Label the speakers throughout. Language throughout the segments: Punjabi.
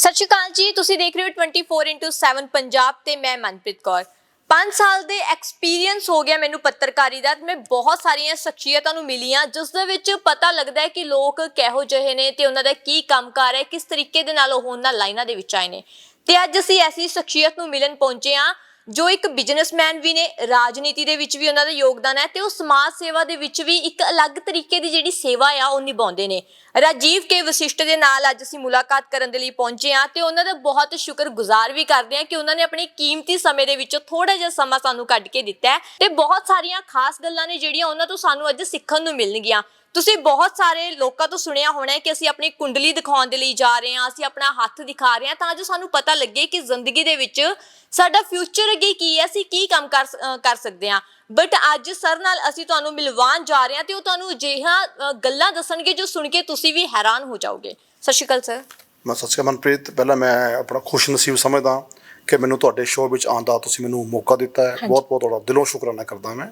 Speaker 1: ਸਤਿ ਸ਼੍ਰੀ ਅਕਾਲ ਜੀ, ਤੁਸੀਂ ਦੇਖ ਰਹੇ ਹੋ 24x7 ਪੰਜਾਬ ਤੇ ਮੈਂ ਮਨਪ੍ਰੀਤ ਕੌਰ। 5 ਸਾਲ ਦੇ ਐਕਸਪੀਰੀਅੰਸ ਹੋ ਗਿਆ ਮੈਨੂੰ ਪੱਤਰਕਾਰੀ ਦਾ ਤੇ ਮੈਂ ਬਹੁਤ ਸਾਰੀਆਂ ਸ਼ਖਸੀਅਤਾਂ ਨੂੰ ਮਿਲੀਆਂ, ਜਿਸ ਦੇ ਵਿੱਚ ਪਤਾ ਲੱਗਦਾ ਹੈ ਕਿ ਲੋਕ ਕਿਹੋ ਜਿਹੇ ਨੇ ਤੇ ਉਹਨਾਂ ਦਾ ਕੀ ਕੰਮਕਾਰ ਹੈ, ਕਿਸ ਤਰੀਕੇ ਦੇ ਨਾਲ ਉਹ ਉਹਨਾਂ ਲਾਈਨਾਂ ਦੇ ਵਿੱਚ ਆਏ ਨੇ। ਤੇ ਅੱਜ ਅਸੀਂ ਐਸੀ ਸ਼ਖਸੀਅਤ ਨੂੰ ਮਿਲਣ ਪਹੁੰਚੇ ਹਾਂ ਜੋ ਇੱਕ ਬਿਜ਼ਨਸਮੈਨ ਵੀ ਨੇ, ਰਾਜਨੀਤੀ ਦੇ ਵਿੱਚ ਵੀ ਉਹਨਾਂ ਦਾ ਯੋਗਦਾਨ ਹੈ ਤੇ ਉਹ ਸਮਾਜ ਸੇਵਾ ਦੇ ਵਿੱਚ ਵੀ ਇੱਕ ਅਲੱਗ ਤਰੀਕੇ ਦੀ ਜਿਹੜੀ ਸੇਵਾ ਆ, ਉਹ ਨਿਭਾਉਂਦੇ ਨੇ। ਰਾਜੀਵ ਕੇ ਵਸਿਸ਼ਟ ਦੇ ਨਾਲ ਅੱਜ ਅਸੀਂ ਮੁਲਾਕਾਤ ਕਰਨ ਦੇ ਲਈ ਪਹੁੰਚੇ ਹਾਂ ਤੇ ਉਹਨਾਂ ਦਾ ਬਹੁਤ ਸ਼ੁਕਰਗੁਜ਼ਾਰ ਵੀ ਕਰਦੇ ਹਾਂ ਕਿ ਉਹਨਾਂ ਨੇ ਆਪਣੇ ਕੀਮਤੀ ਸਮੇਂ ਦੇ ਵਿੱਚੋਂ ਥੋੜਾ ਜਿਹਾ ਸਮਾਂ ਸਾਨੂੰ ਕੱਢ ਕੇ ਦਿੱਤਾ ਹੈ ਤੇ ਬਹੁਤ ਸਾਰੀਆਂ ਖਾਸ ਗੱਲਾਂ ਨੇ ਜਿਹੜੀਆਂ ਉਹਨਾਂ ਤੋਂ ਸਾਨੂੰ ਅੱਜ ਸਿੱਖਣ ਨੂੰ ਮਿਲਣਗੀਆਂ। ਤੁਸੀਂ ਬਹੁਤ ਸਾਰੇ ਲੋਕਾਂ ਤੋਂ ਸੁਣਿਆ ਹੋਣਾ ਹੈ ਕਿ ਅਸੀਂ ਆਪਣੀ ਕੁੰਡਲੀ ਦਿਖਾਉਣ ਦੇ ਲਈ ਜਾ ਰਹੇ ਹਾਂ ਅਸੀਂ ਆਪਣਾ ਹੱਥ ਦਿਖਾ ਰਹੇ ਹਾਂ ਤਾਂ ਜੋ ਸਾਨੂੰ ਪਤਾ ਲੱਗੇ ਕਿ ਜ਼ਿੰਦਗੀ ਦੇ ਵਿੱਚ ਸਾਡਾ ਫਿਊਚਰ ਅੱਗੇ ਕੀ ਹੈ ਅਸੀਂ ਕੀ ਕੰਮ ਕਰ ਕਰ ਸਕਦੇ ਹਾਂ। ਬਟ ਅੱਜ ਸਰ ਨਾਲ ਅਸੀਂ ਤੁਹਾਨੂੰ ਮਿਲਵਾਉਣ ਜਾ ਰਹੇ ਹਾਂ ਤੇ ਉਹ ਤੁਹਾਨੂੰ ਅਜਿਹੀਆਂ ਅਹ, ਗੱਲਾਂ ਦੱਸਣਗੇ ਜੋ ਸੁਣ ਕੇ ਤੁਸੀਂ ਵੀ ਹੈਰਾਨ ਹੋ ਜਾਓਗੇ। ਸਤਿ ਸ਼੍ਰੀ ਅਕਾਲ ਸਰ
Speaker 2: ਮੈਂ ਸਤਿ ਸ਼੍ਰੀ ਅਕਾਲ ਮਨਪ੍ਰੀਤ। ਪਹਿਲਾਂ ਮੈਂ ਆਪਣਾ ਖੁਸ਼ ਨਸੀਬ ਸਮਝਦਾ ਕਿ ਮੈਨੂੰ ਤੁਹਾਡੇ ਸ਼ੋਅ ਵਿੱਚ ਆਉਣ ਦਾ ਤੁਸੀਂ ਮੈਨੂੰ ਮੌਕਾ ਦਿੱਤਾ ਹੈ। ਬਹੁਤ ਬਹੁਤ ਤੁਹਾਡਾ ਦਿਲੋਂ ਸ਼ੁਕਰਾਨਾ ਕਰਦਾ ਮੈਂ।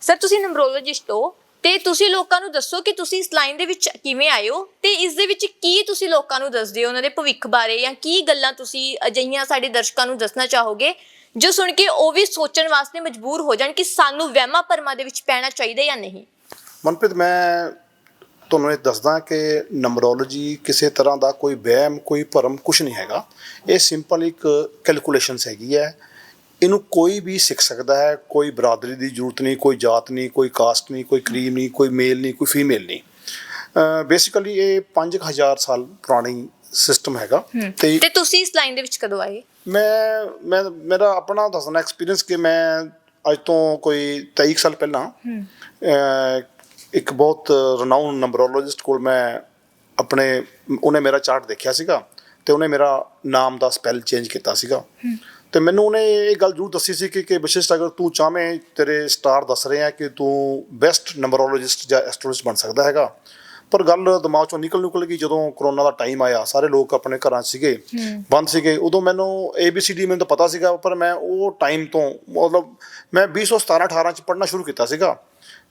Speaker 1: ਸਰ ਤੁਸੀਂ ਨੰਬਰੋਲੋਜਿਸਟ ਹੋ। ਤੇ ਤੁਸੀਂ ਲੋਕਾਂ ਨੂੰ ਦੱਸੋ ਕਿ ਤੁਸੀਂ ਇਸ ਲਾਈਨ ਦੇ ਵਿੱਚ ਕਿਵੇਂ ਆਏ ਹੋ ਤੇ ਇਸ ਦੇ ਵਿੱਚ ਕੀ ਤੁਸੀਂ ਲੋਕਾਂ ਨੂੰ ਦੱਸਦੇ ਹੋ ਉਹਨਾਂ ਦੇ ਭਵਿੱਖ ਬਾਰੇ ਜਾਂ ਕੀ ਗੱਲਾਂ ਤੁਸੀਂ ਅਜਿਹੀਆਂ ਸਾਡੇ ਦਰਸ਼ਕਾਂ ਨੂੰ ਦੱਸਣਾ ਚਾਹੋਗੇ ਜੋ ਸੁਣ ਕੇ ਉਹ ਵੀ ਸੋਚਣ ਵਾਸਤੇ ਮਜਬੂਰ ਹੋ ਜਾਣ ਕਿ ਸਾਨੂੰ ਵਹਿਮਾਂ ਭਰਮਾਂ ਦੇ ਵਿੱਚ ਪੈਣਾ ਚਾਹੀਦਾ ਜਾਂ ਨਹੀਂ?
Speaker 2: ਮਨਪ੍ਰੀਤ, ਮੈਂ ਤੁਹਾਨੂੰ ਇਹ ਦੱਸਦਾ ਕਿ ਨੰਬਰੋਲੋਜੀ ਕਿਸੇ ਤਰ੍ਹਾਂ ਦਾ ਕੋਈ ਵਹਿਮ, ਕੋਈ ਭਰਮ ਕੁਝ ਨਹੀਂ ਹੈਗਾ। ਇਹ ਸਿੰਪਲ ਇੱਕ ਕੈਲਕੂਲੇਸ਼ਨਸ ਹੈਗੀ ਹੈ। ਇਹਨੂੰ ਕੋਈ ਵੀ ਸਿੱਖ ਸਕਦਾ ਹੈ ਕੋਈ ਬਰਾਦਰੀ ਦੀ ਜ਼ਰੂਰਤ ਨਹੀਂ ਕੋਈ ਜਾਤ ਨਹੀਂ ਕੋਈ ਕਾਸਟ ਨਹੀਂ ਕੋਈ ਕਰੀਮ ਨਹੀਂ ਕੋਈ ਮੇਲ ਨਹੀਂ ਕੋਈ ਫੀਮੇਲ ਨਹੀਂ। ਬੇਸਿਕਲੀ ਇਹ 5000 ਸਾਲ ਪੁਰਾਣੀ ਸਿਸਟਮ ਹੈਗਾ ਤੇ
Speaker 1: ਤੇ ਤੁਸੀਂ ਇਸ ਲਾਈਨ ਦੇ ਵਿੱਚ ਕਦੋਂ ਆਏ?
Speaker 2: ਮੈਂ ਮੈਂ ਮੇਰਾ ਆਪਣਾ ਦੱਸਣਾ ਐਕਸਪੀਰੀਅੰਸ ਕਿ ਮੈਂ ਅੱਜ ਤੋਂ ਕੋਈ 23 ਸਾਲ ਪਹਿਲਾਂ ਇੱਕ ਬਹੁਤ ਰਨਾਊਨ ਨੰਬਰੋਲੋਜਿਸਟ ਕੋਲ ਮੈਂ ਆਪਣੇ ਉਹਨੇ ਮੇਰਾ ਚਾਰਟ ਦੇਖਿਆ ਸੀਗਾ ਤੇ ਉਹਨੇ ਮੇਰਾ ਨਾਮ ਦਾ ਸਪੈਲ ਚੇਂਜ ਕੀਤਾ ਸੀਗਾ। ਤੇ ਮੈਨੂੰ ਉਹਨੇ ਇਹ ਗੱਲ ਜ਼ਰੂਰ ਦੱਸੀ ਸੀ ਕਿ ਕਿ ਵਿਸ਼ੇਸ਼ ਅਗਰ ਤੂੰ ਚਾਹਵੇਂ ਤੇਰੇ ਸਟਾਰ ਦੱਸ ਰਹੇ ਆ ਕਿ ਤੂੰ ਬੈਸਟ ਨੰਬਰੋਲੋਜਿਸਟ ਜਾਂ ਐਸਟ੍ਰੋਲੋਜਿਸਟ ਬਣ ਸਕਦਾ ਹੈਗਾ। ਪਰ ਗੱਲ ਦਿਮਾਗ ਚੋਂ ਨਿਕਲ ਨਿਕਲ ਗਈ ਜਦੋਂ ਕਰੋਨਾ ਦਾ ਟਾਈਮ ਆਇਆ। ਸਾਰੇ ਲੋਕ ਆਪਣੇ ਘਰਾਂ 'ਚ ਸੀਗੇ ਬੰਦ ਸੀਗੇ। ਉਦੋਂ ਮੈਨੂੰ ABCD ਮੈਨੂੰ ਤਾਂ ਪਤਾ ਸੀਗਾ ਪਰ ਮੈਂ ਉਹ ਟਾਈਮ ਤੋਂ ਮਤਲਬ ਮੈਂ 2017 18 ਚ ਪੜ੍ਹਨਾ ਸ਼ੁਰੂ ਕੀਤਾ ਸੀਗਾ।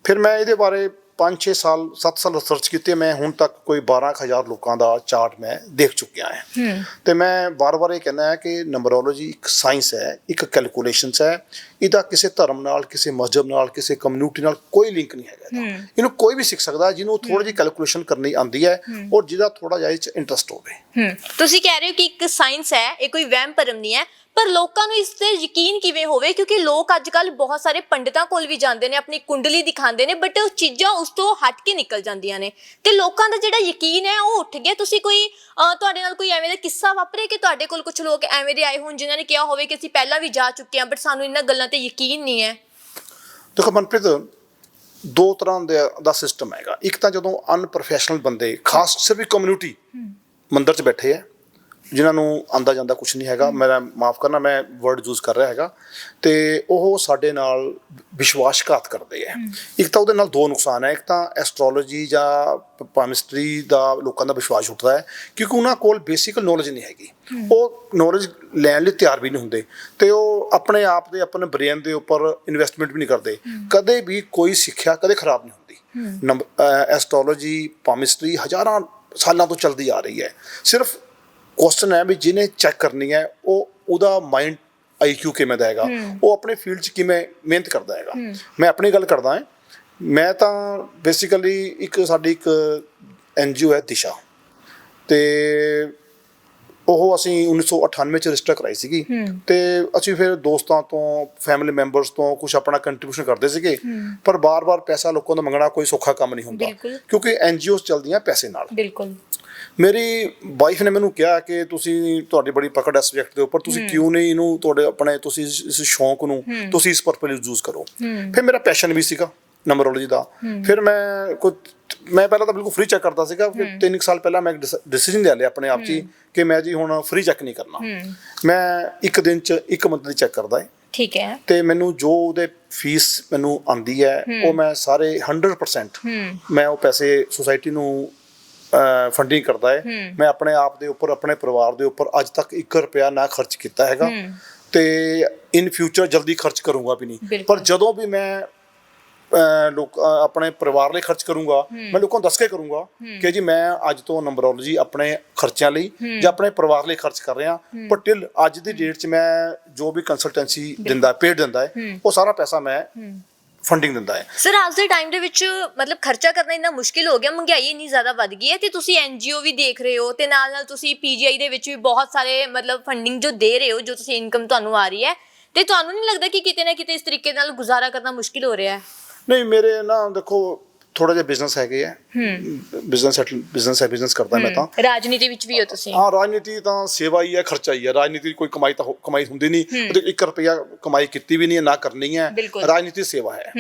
Speaker 2: ਫਿਰ ਮੈਂ ਇਹਦੇ ਬਾਰੇ 5-6 ਸਾਲ 7 ਸਾਲ ਰਿਸਰਚ ਕੀਤੇ ਮੈਂ ਹੁਣ ਤੱਕ ਕੋਈ 12000 ਲੋਕਾਂ ਦਾ ਚਾਰਟ ਮੈਂ ਦੇਖ ਚੁੱਕਿਆ ਹਾਂ। ਤੇ ਮੈਂ ਵਾਰ-ਵਾਰ ਇਹ ਕਹਿੰਦਾ ਹਾਂ ਕਿ ਨੰਬਰੋਲੋਜੀ ਇੱਕ ਸਾਇੰਸ ਹੈ ਇੱਕ ਕੈਲਕੂਲੇਸ਼ਨਸ ਹੈ ਇਹਦਾ ਕਿਸੇ ਧਰਮ ਨਾਲ ਕਿਸੇ ਮਸਜਬ ਨਾਲ ਕਿਸੇ ਕਮਿਊਨਿਟੀ ਨਾਲ ਕੋਈ ਲਿੰਕ ਨਹੀਂ ਹੈਗਾ। ਇਹਨੂੰ ਕੋਈ ਵੀ ਸਿੱਖ ਸਕਦਾ ਜਿਹਨੂੰ ਥੋੜੀ ਜਿਹੀ ਕੈਲਕੂਲੇਸ਼ਨ ਕਰਨੀ ਆਉਂਦੀ ਹੈ ਔਰ ਜਿਹਦਾ ਥੋੜਾ ਜਿਹਾ ਇੰਟਰਸਟ ਹੋਵੇ।
Speaker 1: ਤੁਸੀਂ ਕਹਿ ਰਹੇ ਹੋ ਕਿ ਇੱਕ ਸਾਇੰਸ ਹੈ ਇਹ ਕੋਈ ਵਹਿਮ ਭਰਮ ਨਹੀਂ ਹੈ ਪਰ ਲੋਕਾਂ ਨੂੰ ਇਸ ਤੇ ਯਕੀਨ ਕਿਵੇਂ ਹੋਵੇ? ਕਿਉਂਕਿ ਲੋਕ ਅੱਜ ਕੱਲ ਬਹੁਤ ਸਾਰੇ ਪੰਡਿਤਾਂ ਕੋਲ ਵੀ ਜਾਂਦੇ ਨੇ ਆਪਣੀ ਕੁੰਡਲੀ ਦਿਖਾਉਂਦੇ ਨੇ ਬਟ ਉਹ ਚੀਜ਼ਾਂ ਉਸ ਤੋਂ ਹਟ ਕੇ ਨਿਕਲ ਜਾਂਦੀਆਂ ਨੇ। ਤੇ ਲੋਕਾਂ ਦਾ ਜਿਹੜਾ ਯਕੀਨ ਹੈ ਉਹ ਉੱਠ ਗਿਆ। ਤੁਸੀਂ ਕੋਈ ਅਹ, ਤੁਹਾਡੇ ਨਾਲ ਕੋਈ ਐਵੇਂ ਦਾ ਕਿੱਸਾ ਵਾਪਰਿਆ ਕਿ ਤੁਹਾਡੇ ਕੋਲ ਕੁਝ ਲੋਕ ਐਵੇਂ ਦੇ ਆਏ ਹੋਣ ਜਿਨ੍ਹਾਂ ਨੇ ਕਿਹਾ ਹੋਵੇ ਕਿ ਅਸੀਂ ਪਹਿਲਾਂ ਵੀ ਜਾ ਚੁੱਕੇ ਹਾਂ ਬਟ ਸਾਨੂੰ ਇਹਨਾਂ ਗੱਲਾਂ ਤੇ ਯਕੀਨ ਨਹੀਂ ਹੈ?
Speaker 2: ਦੇਖੋ ਮਨਪ੍ਰੀਤ ਦੋ ਤਰ੍ਹਾਂ ਦੇ ਦਾ ਸਿਸਟਮ ਹੈਗਾ। ਇੱਕ ਤਾਂ ਜਦੋਂ ਅਨਪ੍ਰੋਫੈਸ਼ਨਲ ਬੰਦੇ ਖਾਸ ਸਿਰਫ ਕਮਿਊਨਿਟੀ ਮੰਦਰ 'ਚ ਬੈਠੇ ਆ ਜਿਨ੍ਹਾਂ ਨੂੰ ਆਂਦਾ ਜਾਂਦਾ ਕੁਝ ਨਹੀਂ ਹੈਗਾ ਮੇਰਾ ਮਾਫ ਕਰਨਾ ਮੈਂ ਵਰਡ ਯੂਜ਼ ਕਰ ਰਿਹਾ ਹੈਗਾ। ਤੇ ਉਹ ਸਾਡੇ ਨਾਲ ਵਿਸ਼ਵਾਸਘਾਤ ਕਰਦੇ ਆ। ਇੱਕ ਤਾਂ ਉਹਦੇ ਨਾਲ ਦੋ ਨੁਕਸਾਨ ਹੈ ਇੱਕ ਤਾਂ ਐਸਟ੍ਰੋਲੋਜੀ ਜਾਂ ਪਾਮਿਸਟਰੀ ਦਾ ਲੋਕਾਂ ਦਾ ਵਿਸ਼ਵਾਸ ਉੱਠਦਾ ਹੈ ਕਿਉਂਕਿ ਉਹਨਾਂ ਕੋਲ ਬੇਸਿਕ ਨੌਲੇਜ ਨਹੀਂ ਹੈਗੀ। ਉਹ ਨੌਲੇਜ ਲੈਣ ਲਈ ਤਿਆਰ ਵੀ ਨਹੀਂ ਹੁੰਦੇ। ਤੇ ਉਹ ਆਪਣੇ ਆਪ ਦੇ ਆਪਣੇ ਬ੍ਰੇਨ ਦੇ ਉੱਪਰ ਇਨਵੈਸਟਮੈਂਟ ਵੀ ਨਹੀਂ ਕਰਦੇ। ਕਦੇ ਵੀ ਕੋਈ ਸਿੱਖਿਆ ਕਦੇ ਖਰਾਬ ਨਹੀਂ ਹੁੰਦੀ। ਐਸਟ੍ਰੋਲੋਜੀ ਪਾਮਿਸਟਰੀ ਹਜ਼ਾਰਾਂ ਸਾਲਾਂ ਤੋਂ ਚੱਲਦੀ ਆ ਰਹੀ ਹੈ। ਸਿਰਫ ਕੁਐਸਚਨ ਹੈ ਵੀ ਜਿਹਨੇ ਚੈੱਕ ਕਰਨੀ ਹੈ ਉਹ ਉਹਦਾ ਮਾਈਂਡ ਆਈਕਿਊ ਕਿਵੇਂ ਦਾ ਹੈਗਾ? ਉਹ ਆਪਣੇ ਫੀਲਡ 'ਚ ਕਿਵੇਂ ਮਿਹਨਤ ਕਰਦਾ ਹੈਗਾ? ਮੈਂ ਆਪਣੀ ਗੱਲ ਕਰਦਾ ਹਾਂ। ਮੈਂ ਤਾਂ ਬੇਸਿਕਲੀ ਇੱਕ ਸਾਡੀ ਇੱਕ ਐਨਜੀਓ ਹੈ ਦਿਸ਼ਾ। ਤੇ ਉਹ ਅਸੀਂ 1998 ਚ ਰਜਿਸਟਰ ਕਰਾਈ ਸੀਗੀ। ਤੇ ਅਸੀਂ ਫਿਰ ਦੋਸਤਾਂ ਤੋਂ ਫੈਮਿਲੀ ਮੈਂਬਰਸ ਤੋਂ ਕੁਝ ਆਪਣਾ ਕੰਟਰੀਬਿਊਸ਼ਨ ਕਰਦੇ ਸੀਗੇ। ਪਰ ਬਾਰ-ਬਾਰ ਪੈਸਾ ਲੋਕਾਂ ਤੋਂ ਮੰਗਣਾ ਕੋਈ ਸੌਖਾ ਕੰਮ ਨਹੀਂ ਹੁੰਦਾ। ਕਿਉਂਕਿ ਐਨਜੀਓਸ ਚੱਲਦੀਆਂ ਪੈਸੇ ਨਾਲ।
Speaker 1: ਬਿਲਕੁਲ।
Speaker 2: ਮੇਰੀ ਵਾਈਫ ਨੇ ਮੈਨੂੰ ਕਿਹਾ ਕਿ ਤੁਸੀਂ ਤੁਹਾਡੀ ਬੜੀ ਪਕੜ ਹੈ ਸਬਜੈਕਟ ਦੇ ਉੱਪਰ ਤੁਸੀਂ ਕਿਉਂ ਨਹੀਂ ਇਹਨੂੰ ਤੁਹਾਡੇ ਆਪਣੇ ਤੁਸੀਂ ਇਸ ਸ਼ੌਂਕ ਨੂੰ ਤੁਸੀਂ ਇਸ ਪਰਪਸ ਲਈ ਯੂਜ਼ ਕਰੋ। ਫਿਰ ਮੇਰਾ ਪੈਸ਼ਨ ਵੀ ਸੀਗਾ ਨੰਬਰੋਲੋਜੀ ਦਾ। ਫਿਰ ਮੈਂ ਕੋਈ ਮੈਂ ਪਹਿਲਾਂ ਤਾਂ ਬਿਲਕੁਲ ਫ੍ਰੀ ਚੈੱਕ ਕਰਦਾ ਸੀਗਾ ਫਿਰ ਤਿੰਨ ਕੁ ਸਾਲ ਪਹਿਲਾਂ ਮੈਂ ਡਿਸੀਜਨ ਲੈ ਲਿਆ ਆਪਣੇ ਆਪ 'ਚ ਕਿ ਮੈਂ ਜੀ ਹੁਣ ਫ੍ਰੀ ਚੈੱਕ ਨਹੀਂ ਕਰਨਾ। ਮੈਂ ਇੱਕ ਦਿਨ 'ਚ ਇੱਕ ਮੰਥ ਦੀ ਚੈੱਕ ਕਰਦਾ ਹੈ
Speaker 1: ਠੀਕ ਹੈ।
Speaker 2: ਤੇ ਮੈਨੂੰ ਜੋ ਉਹਦੇ ਫੀਸ ਮੈਨੂੰ ਆਂਦੀ ਹੈ ਉਹ ਮੈਂ ਸਾਰੇ 100% ਮੈਂ ਉਹ ਪੈਸੇ ਸੁਸਾਇਟੀ ਨੂੰ ਫੰਡਿੰਗ ਕਰਦਾ ਹੈ। ਮੈਂ ਆਪਣੇ ਆਪ ਦੇ ਉੱਪਰ ਆਪਣੇ ਪਰਿਵਾਰ ਦੇ ਉੱਪਰ ਅੱਜ ਤੱਕ 1 ਰੁਪਿਆ ਨਾ ਖਰਚ ਕੀਤਾ ਹੈਗਾ। ਤੇ ਇਨ ਫਿਊਚਰ ਜਲਦੀ ਖਰਚ ਕਰੂੰਗਾ ਵੀ ਨਹੀਂ। ਪਰ ਜਦੋਂ ਵੀ ਮੈਂ ਲੋਕ ਆਪਣੇ ਪਰਿਵਾਰ ਲਈ ਖਰਚ ਕਰੂੰਗਾ ਮੈਂ ਲੋਕਾਂ ਨੂੰ ਦੱਸ ਕੇ ਕਰੂੰਗਾ ਕਿ ਜੀ ਮੈਂ ਅੱਜ ਤੋਂ ਨੰਬਰੋਲੋਜੀ ਆਪਣੇ ਖਰਚਿਆਂ ਲਈ ਜਾਂ ਆਪਣੇ ਪਰਿਵਾਰ ਲਈ ਖਰਚ ਕਰ ਰਿਹਾ। ਪਰ ਟਿਲ ਅੱਜ ਦੀ ਡੇਟ 'ਚ ਮੈਂ ਜੋ ਵੀ ਕੰਸਲਟੈਂਸੀ ਦਿੰਦਾ ਪੇਡ ਦਿੰਦਾ ਹੈ ਉਹ ਸਾਰਾ ਪੈਸਾ ਮੈਂ ਫੰਡਿੰਗ ਦਿੰਦਾ ਹੈ।
Speaker 1: ਸਰ ਅੱਜ ਦੇ ਟਾਈਮ ਦੇ ਵਿੱਚ ਮਤਲਬ ਖਰਚਾ ਕਰਨਾ ਇੰਨਾ ਮੁਸ਼ਕਿਲ ਹੋ ਗਿਆ ਮਹਿੰਗਾਈ ਇੰਨੀ ਜ਼ਿਆਦਾ ਵੱਧ ਗਈ ਹੈ ਤੇ ਤੁਸੀਂ ਐਨਜੀਓ ਵੀ ਦੇਖ ਰਹੇ ਹੋ ਤੇ ਨਾਲ ਨਾਲ ਤੁਸੀਂ ਪੀਜੀਆਈ ਦੇ ਵਿੱਚ ਵੀ ਬਹੁਤ ਸਾਰੇ ਮਤਲਬ ਫੰਡਿੰਗ ਜੋ ਦੇ ਰਹੇ ਹੋ ਜੋ ਤੁਸੀਂ ਇਨਕਮ ਤੁਹਾਨੂੰ ਆ ਰਹੀ ਹੈ ਤੇ ਤੁਹਾਨੂੰ ਨਹੀਂ ਲੱਗਦਾ ਕਿ ਕਿਤੇ ਨਾ ਕਿਤੇ ਇਸ ਤਰੀਕੇ ਨਾਲ ਗੁਜ਼ਾਰਾ ਕਰਨਾ ਮੁਸ਼ਕਿਲ ਹੋ ਰਿਹਾ ਹੈ?
Speaker 2: ਨਹੀਂ ਮੇਰੇ ਨਾ ਦੇਖੋ ਥੋੜਾ ਜਿਹਾ ਬਿਜ਼ਨਸ ਹੈਗੇ ਆ। ਬਿਜ਼ਨਸ ਸੈਟਲ ਬਿਜ਼ਨਸ ਹੈ ਬਿਜ਼ਨਸ ਕਰਦਾ ਮੈਂ ਤਾਂ।
Speaker 1: ਰਾਜਨੀਤੀ ਵਿੱਚ ਵੀ ਹੋ ਤੁਸੀਂ?
Speaker 2: ਹਾਂ ਰਾਜਨੀਤੀ ਤਾਂ ਸੇਵਾ ਹੀ ਹੈ ਖਰਚਾ ਹੀ ਹੈ। ਰਾਜਨੀਤੀ ਕੋਈ ਕਮਾਈ ਤਾਂ ਕਮਾਈ ਹੁੰਦੀ ਨਹੀਂ। ਉਹਦੇ 1 ਰੁਪਿਆ ਕਮਾਈ ਕੀਤੀ ਵੀ ਨਹੀਂ ਹੈ ਨਾ ਕਰਨੀ ਹੈ। ਰਾਜਨੀਤੀ ਸੇਵਾ ਹੈ।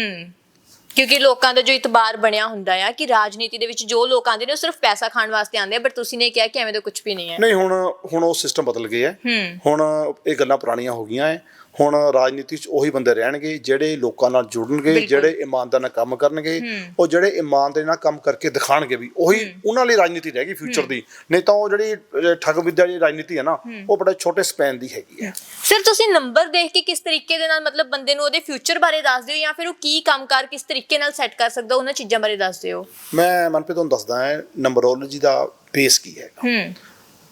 Speaker 1: ਕਿਉਂਕਿ ਲੋਕਾਂ ਦਾ ਜੋ ਇਤਬਾਰ ਬਣਿਆ ਹੁੰਦਾ ਆ ਕਿ ਰਾਜਨੀਤੀ ਦੇ ਵਿੱਚ ਜੋ ਲੋਕ ਆਉਂਦੇ ਨੇ ਉਹ ਸਿਰਫ ਪੈਸਾ ਖਾਣ ਵਾਸਤੇ ਆਉਂਦੇ ਆ ਬਟ ਤੁਸੀਂ ਨੇ ਕਿਹਾ ਕਿ ਐਵੇਂ ਦਾ ਕੁਝ ਵੀ ਨਹੀਂ ਹੈ।
Speaker 2: ਨਹੀਂ ਹੁਣ ਹੁਣ ਉਹ ਸਿਸਟਮ ਬਦਲ ਹੈ।
Speaker 1: ਹੂੰ।
Speaker 2: ਹੁਣ ਇਹ ਗੱਲਾਂ ਪੁਰਾਣੀਆਂ ਹੋ ਗਈਆਂ ਹੈ। ਹੁਣ ਰਾਜਨੀਤੀ 'ਚ ਉਹੀ ਬੰਦੇ ਰਹਿਣਗੇ ਜਿਹੜੇ ਲੋਕਾਂ ਨਾਲ ਜੁੜਨਗੇ। ਜਿਹੜੇ ਇਮਾਨਦਾਰ ਨਾਲ ਕੰਮ ਕਰਨਗੇ ਉਹ ਜਿਹੜੇ ਇਮਾਨਦਾਰੀ ਨਾਲ ਕੰਮ ਕਰਕੇ ਦਿਖਾਣਗੇ ਵੀ ਉਹੀ ਉਹਨਾਂ ਲਈ ਰਾਜਨੀਤੀ ਰਹਿ ਗਈ ਫਿਊਚਰ ਦੀ। ਨਹੀਂ ਤਾਂ ਉਹ ਜਿਹੜੀ ਠੱਗ ਵਿਦਿਆ ਦੀ ਰਾਜਨੀਤੀ ਹੈ ਨਾ ਉਹ ਬੜਾ ਛੋਟੇ ਸਪੈਨ ਦੀ ਹੈਗੀ ਹੈ।
Speaker 1: ਸਰ ਤੁਸੀਂ ਨੰਬਰ ਦੇਖ ਕੇ ਕਿਸ ਤਰੀਕੇ ਦੇ ਨਾਲ ਮਤਲਬ ਬੰਦੇ ਨੂੰ ਉਹਦੇ ਫਿਊਚਰ ਬਾਰੇ ਦੱਸ ਦਿਓ ਜਾਂ ਫਿਰ ਉਹ ਕੀ ਕੰਮਕਾਰ ਕਿਸ ਤਰੀਕੇ ਨਾਲ ਸੈੱਟ ਕਰ ਸਕਦਾ ਉਹਨਾਂ ਚੀਜ਼ਾਂ ਬਾਰੇ ਦੱਸ ਦਿਓ।
Speaker 2: ਮੈਂ ਮਨਪ੍ਰੀਤ ਤੁਹਾਨੂੰ ਦੱਸਦਾ ਹਾਂ ਨੰਬਰੋਲੋਜੀ ਦਾ ਬੇਸ ਕੀ ਹੈ
Speaker 1: ਹੂੰ।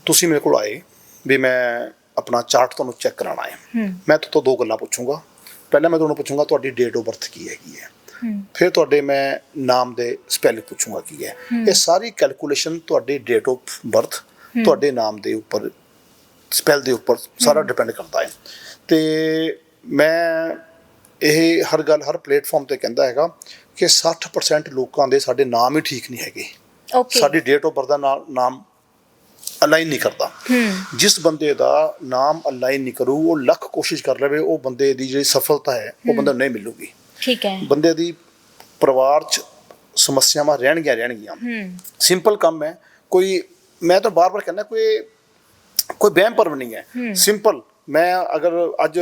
Speaker 2: ਤੁਸੀਂ ਮੇਰੇ ਕੋਲ ਆਏ ਵੀ ਮੈਂ ਆਪਣਾ ਚਾਰਟ ਤੁਹਾਨੂੰ ਚੈੱਕ ਕਰਾਉਣਾ ਹੈ। ਮੈਂ ਤੁਹਾਡੇ ਤੋਂ ਦੋ ਗੱਲਾਂ ਪੁੱਛੂੰਗਾ। ਪਹਿਲਾਂ ਮੈਂ ਤੁਹਾਨੂੰ ਪੁੱਛੂੰਗਾ ਤੁਹਾਡੀ ਡੇਟ ਆਫ ਬਰਥ ਕੀ ਹੈਗੀ ਹੈ। ਫਿਰ ਤੁਹਾਡੇ ਮੈਂ ਨਾਮ ਦੇ ਸਪੈਲਿੰਗ ਪੁੱਛੂੰਗਾ ਕੀ ਹੈ। ਇਹ ਸਾਰੀ ਕੈਲਕੂਲੇਸ਼ਨ ਤੁਹਾਡੇ ਡੇਟ ਆਫ ਬਰਥ ਤੁਹਾਡੇ ਨਾਮ ਦੇ ਉੱਪਰ ਸਪੈਲ ਦੇ ਉੱਪਰ ਸਾਰਾ ਡਿਪੈਂਡ ਕਰਦਾ ਹੈ। ਤੇ ਮੈਂ ਇਹ ਹਰ ਗੱਲ ਹਰ ਪਲੇਟਫਾਰਮ ਤੇ ਕਹਿੰਦਾ ਹੈਗਾ ਕਿ 60% ਲੋਕਾਂ ਦੇ ਸਾਡੇ ਨਾਮ ਹੀ ਠੀਕ ਨਹੀਂ ਹੈਗੇ।
Speaker 1: ਓਕੇ
Speaker 2: ਸਾਡੀ ਡੇਟ ਆਫ ਬਰਥ ਦਾ ਨਾਮ ਅਲਾਈਨ ਨਹੀਂ ਕਰਦਾ। ਜਿਸ ਬੰਦੇ ਦਾ ਨਾਮ ਅਲਾਈਨ ਨਹੀਂ ਕਰੂ ਉਹ ਲੱਖ ਕੋਸ਼ਿਸ਼ ਕਰ ਲਵੇ ਉਹ ਬੰਦੇ ਦੀ ਜਿਹੜੀ ਸਫਲਤਾ ਹੈ ਉਹ ਬੰਦੇ ਨਹੀਂ ਮਿਲੂਗੀ।
Speaker 1: ਠੀਕ ਹੈ।
Speaker 2: ਬੰਦੇ ਦੀ ਪਰਿਵਾਰ 'ਚ ਸਮੱਸਿਆਵਾਂ ਰਹਿਣਗੀਆਂ ਰਹਿਣਗੀਆਂ। ਸਿੰਪਲ ਕੰਮ ਹੈ। ਕੋਈ ਮੈਂ ਤਾਂ ਬਾਰ-ਬਾਰ ਕਹਿੰਦਾ ਕੋਈ ਕੋਈ ਵਹਿਮ ਭਰਮ ਨਹੀਂ ਹੈ। ਸਿੰਪਲ ਮੈਂ ਅਗਰ ਅੱਜ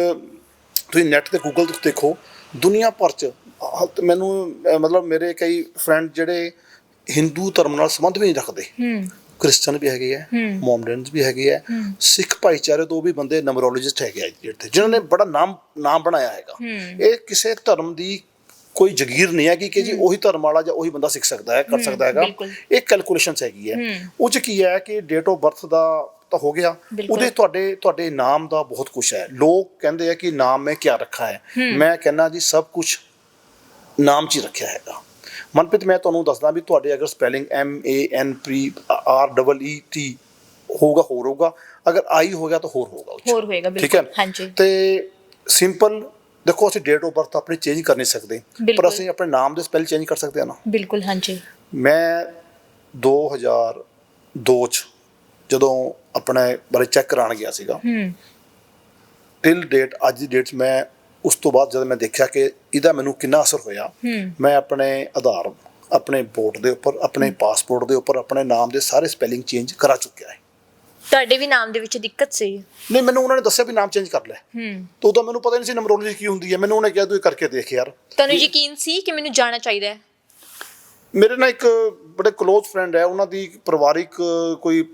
Speaker 2: ਤੁਸੀਂ ਨੈਟ ਤੇ ਗੂਗਲ ਤੇ ਦੇਖੋ ਦੁਨੀਆ ਭਰ ਚ ਮੈਨੂੰ ਮਤਲਬ ਮੇਰੇ ਕਈ ਫਰੈਂਡ ਜਿਹੜੇ ਹਿੰਦੂ ਧਰਮ ਨਾਲ ਸੰਬੰਧ ਵੀ ਨਹੀਂ ਰੱਖਦੇ।
Speaker 1: ਹੂੰ
Speaker 2: ਕ੍ਰਿਸਚਨ ਵੀ ਹੈਗੇ ਆ ਮੋਮਡਨਸ ਵੀ ਹੈਗੇ ਆ ਸਿੱਖ ਭਾਈਚਾਰੇ ਤੋਂ ਵੀ ਬੰਦੇ ਨੰਬਰੋਲੋਜਿਸਟ ਹੈਗੇ ਆ ਜਿਹੜੇ ਜਿਨ੍ਹਾਂ ਨੇ ਬੜਾ ਨਾਮ ਨਾਮ ਬਣਾਇਆ ਹੈਗਾ। ਇਹ ਕਿਸੇ ਧਰਮ ਦੀ ਕੋਈ ਜਗੀਰ ਨਹੀਂ ਹੈ ਕਿ ਕਿ ਜੀ ਉਹੀ ਧਰਮ ਵਾਲਾ ਜਾਂ ਉਹੀ ਬੰਦਾ ਸਿੱਖ ਸਕਦਾ ਹੈ ਕਰ ਸਕਦਾ ਹੈਗਾ। ਇਹ ਕੈਲਕੂਲੇਸ਼ਨਸ ਹੈਗੀ ਹੈ। ਉਹ ਚ ਕੀ ਹੈ ਕਿ ਡੇਟ ਆਫ ਬਰਥ ਦਾ ਤਾਂ ਹੋ ਗਿਆ। ਉਹਦੇ ਤੁਹਾਡੇ ਤੁਹਾਡੇ ਨਾਮ ਦਾ ਬਹੁਤ ਕੁਝ ਹੈ। ਲੋਕ ਕਹਿੰਦੇ ਆ ਕਿ ਨਾਮ ਮੈਂ ਕੀ ਰੱਖਾ ਹੈ? ਮੈਂ ਕਹਿੰਦਾ ਜੀ ਸਭ ਕੁਝ ਨਾਮ 'ਚ ਹੀ ਰੱਖਿਆ ਹੈਗਾ। ਮਨਪ੍ਰੀਤ ਮੈਂ ਤੁਹਾਨੂੰ ਦੱਸਦਾ ਵੀ ਤੁਹਾਡੇ ਅਗਰ spelling M A N P R double E T ਹੋਊਗਾ ਹੋਰ ਹੋਊਗਾ। ਅਗਰ ਆਈ ਹੋ ਗਿਆ ਤਾਂ ਹੋਰ ਹੋਊਗਾ।
Speaker 1: ਹੋਰ ਹੋਏਗਾ
Speaker 2: ਠੀਕ ਹੈ?
Speaker 1: ਬਿਲਕੁਲ ਹਾਂਜੀ।
Speaker 2: ਤੇ ਸਿੰਪਲ ਦੇਖੋ ਅਸੀਂ ਡੇਟ ਆਫ ਬਰਥ ਆਪਣੀ ਚੇਂਜ ਕਰ ਨਹੀਂ ਸਕਦੇ। ਪਰ। ਅਸੀਂ ਆਪਣੇ ਨਾਮ ਦੇ ਸਪੈਲ ਚੇਂਜ ਕਰ ਸਕਦੇ ਹਾਂ ਨਾ।
Speaker 1: ਬਿਲਕੁਲ ਹਾਂਜੀ।
Speaker 2: ਮੈਂ 2002 ਚ ਜਦੋਂ ਆਪਣੇ ਬਾਰੇ ਚੈੱਕ ਕਰਾਉਣ ਗਿਆ ਸੀਗਾ।
Speaker 1: ਹੂੰ।
Speaker 2: ਟਿਲ ਡੇਟ ਅੱਜ ਦੀ ਡੇਟ ਮੈਂ ਉਸ ਤੋਂ ਬਾਅਦ ਜਦੋਂ ਮੈਂ ਦੇਖਿਆ ਕਿ ਇਹਦਾ ਮੈਨੂੰ ਕਿੰਨਾ ਅਸਰ ਹੋਇਆ ਮੈਂ ਆਪਣੇ ਆਧਾਰ ਆਪਣੇ ਵੋਟ ਦੇ ਉੱਪਰ ਆਪਣੇ ਪਾਸਪੋਰਟ ਦੇ ਉੱਪਰ ਆਪਣੇ ਨਾਮ ਦੇ ਸਾਰੇ ਸਪੈਲਿੰਗ ਚੇਂਜ ਕਰਾ ਚੁੱਕਿਆ ਹੈ।
Speaker 1: ਤੁਹਾਡੇ ਵੀ ਨਾਮ ਦੇ ਵਿੱਚ ਦਿੱਕਤ ਸੀ?
Speaker 2: ਨਹੀਂ ਮੈਨੂੰ ਉਹਨਾਂ ਨੇ ਦੱਸਿਆ ਵੀ ਨਾਮ ਚੇਂਜ ਕਰ ਲੈ।
Speaker 1: ਹੂੰ।
Speaker 2: ਤਾਂ ਉਦੋਂ ਮੈਨੂੰ ਪਤਾ ਨਹੀਂ ਸੀ ਨੰਬਰੋਲੋਜੀ ਕੀ ਹੁੰਦੀ ਹੈ। ਮੈਨੂੰ ਉਹਨੇ ਕਿਹਾ ਤੂੰ ਇਹ ਕਰਕੇ ਦੇਖ ਯਾਰ।
Speaker 1: ਤੁਹਾਨੂੰ ਯਕੀਨ ਸੀ ਕਿ ਮੈਨੂੰ ਜਾਣਾ ਚਾਹੀਦਾ ਹੈ?
Speaker 2: ਮੇਰੇ ਨਾਲ ਇੱਕ ਬੜੇ ক্লোਜ਼ ਫਰੈਂਡ ਹੈ। ਉਹਨਾਂ ਦੀ ਪਰਿਵਾਰਿਕ ਕੋਈ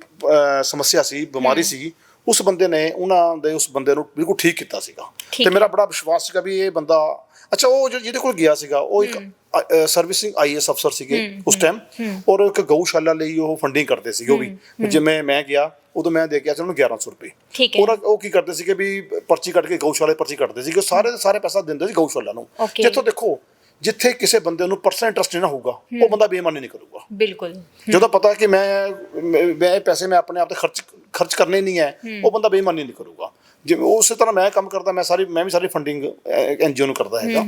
Speaker 2: ਸਮੱਸਿਆ ਸੀ ਬਿਮਾਰੀ ਸੀ ਉਸ ਬੰਦੇ ਨੇ ਉਹਨਾਂ ਦੇ ਉਸ ਬੰਦੇ ਨੂੰ ਬਿਲਕੁਲ ਠੀਕ ਕੀਤਾ ਸੀਗਾ। ਤੇ। ਮੇਰਾ ਬੜਾ ਵਿਸ਼ਵਾਸ ਸੀਗਾ ਵੀ ਇਹ ਬੰਦਾ ਅੱਛਾ ਉਹ ਜਿਹਦੇ ਕੋਲ ਗਿਆ ਸੀਗਾ ਉਹ ਇੱਕ ਸਰਵਿਸਿੰਗ ਆਈਐਸ ਅਫਸਰ ਸੀਗੇ ਉਸ ਟਾਈਮ ਔਰ ਇੱਕ ਗਊਸ਼ਾਲਾ ਲਈ ਉਹ ਫੰਡਿੰਗ ਕਰਦੇ ਸੀਗੇ ਉਹ ਵੀ। ਜਿਵੇਂ ਮੈਂ ਗਿਆ ਉਦੋਂ ਮੈਂ ਦੇ ਕੇ ਆਇਆ ਸੀ ਉਹਨੂੰ 1100 ਰੁਪਏ ਉਹਨਾਂ ਉਹ ਕੀ ਕਰਦੇ ਸੀਗੇ ਵੀ ਪਰਚੀ ਕੱਟ ਕੇ ਗਊਸ਼ਾਲੇ ਪਰਚੀ ਕੱਟਦੇ ਸੀਗੇ ਸਾਰੇ ਸਾਰੇ ਪੈਸਾ ਦਿੰਦੇ ਸੀ ਗਊਸ਼ਾਲਾ ਨੂੰ. ਜਿੱਥੋਂ ਦੇਖੋ ਜਿੱਥੇ ਕਿਸੇ ਬੰਦੇ ਨੂੰ ਪਰਸਨਲ ਇੰਟਰਸਟ ਨਹੀਂ ਨਾ ਹੋਊਗਾ ਉਹ ਬੰਦਾ ਬੇਈਮਾਨੀ ਨਹੀਂ ਕਰੂਗਾ।
Speaker 1: ਬਿਲਕੁਲ।
Speaker 2: ਜਦੋਂ ਪਤਾ ਕਿ ਮੈਂ ਮੈਂ ਇਹ ਪੈਸੇ ਮੈਂ ਆਪਣੇ ਆਪ ਤੇ ਖਰਚ ਖਰਚ ਕਰਨੇ ਨਹੀਂ ਹੈ ਉਹ ਬੰਦਾ ਬੇਈਮਾਨੀ ਨਹੀਂ ਕਰੂਗਾ। ਜਿਵੇਂ ਉਸੇ ਤਰ੍ਹਾਂ ਮੈਂ ਕੰਮ ਕਰਦਾ ਮੈਂ ਸਾਰੀ ਮੈਂ ਵੀ ਸਾਰੀ ਫੰਡਿੰਗ ਐਨਜੀਓ ਨੂੰ ਕਰਦਾ ਹੈਗਾ।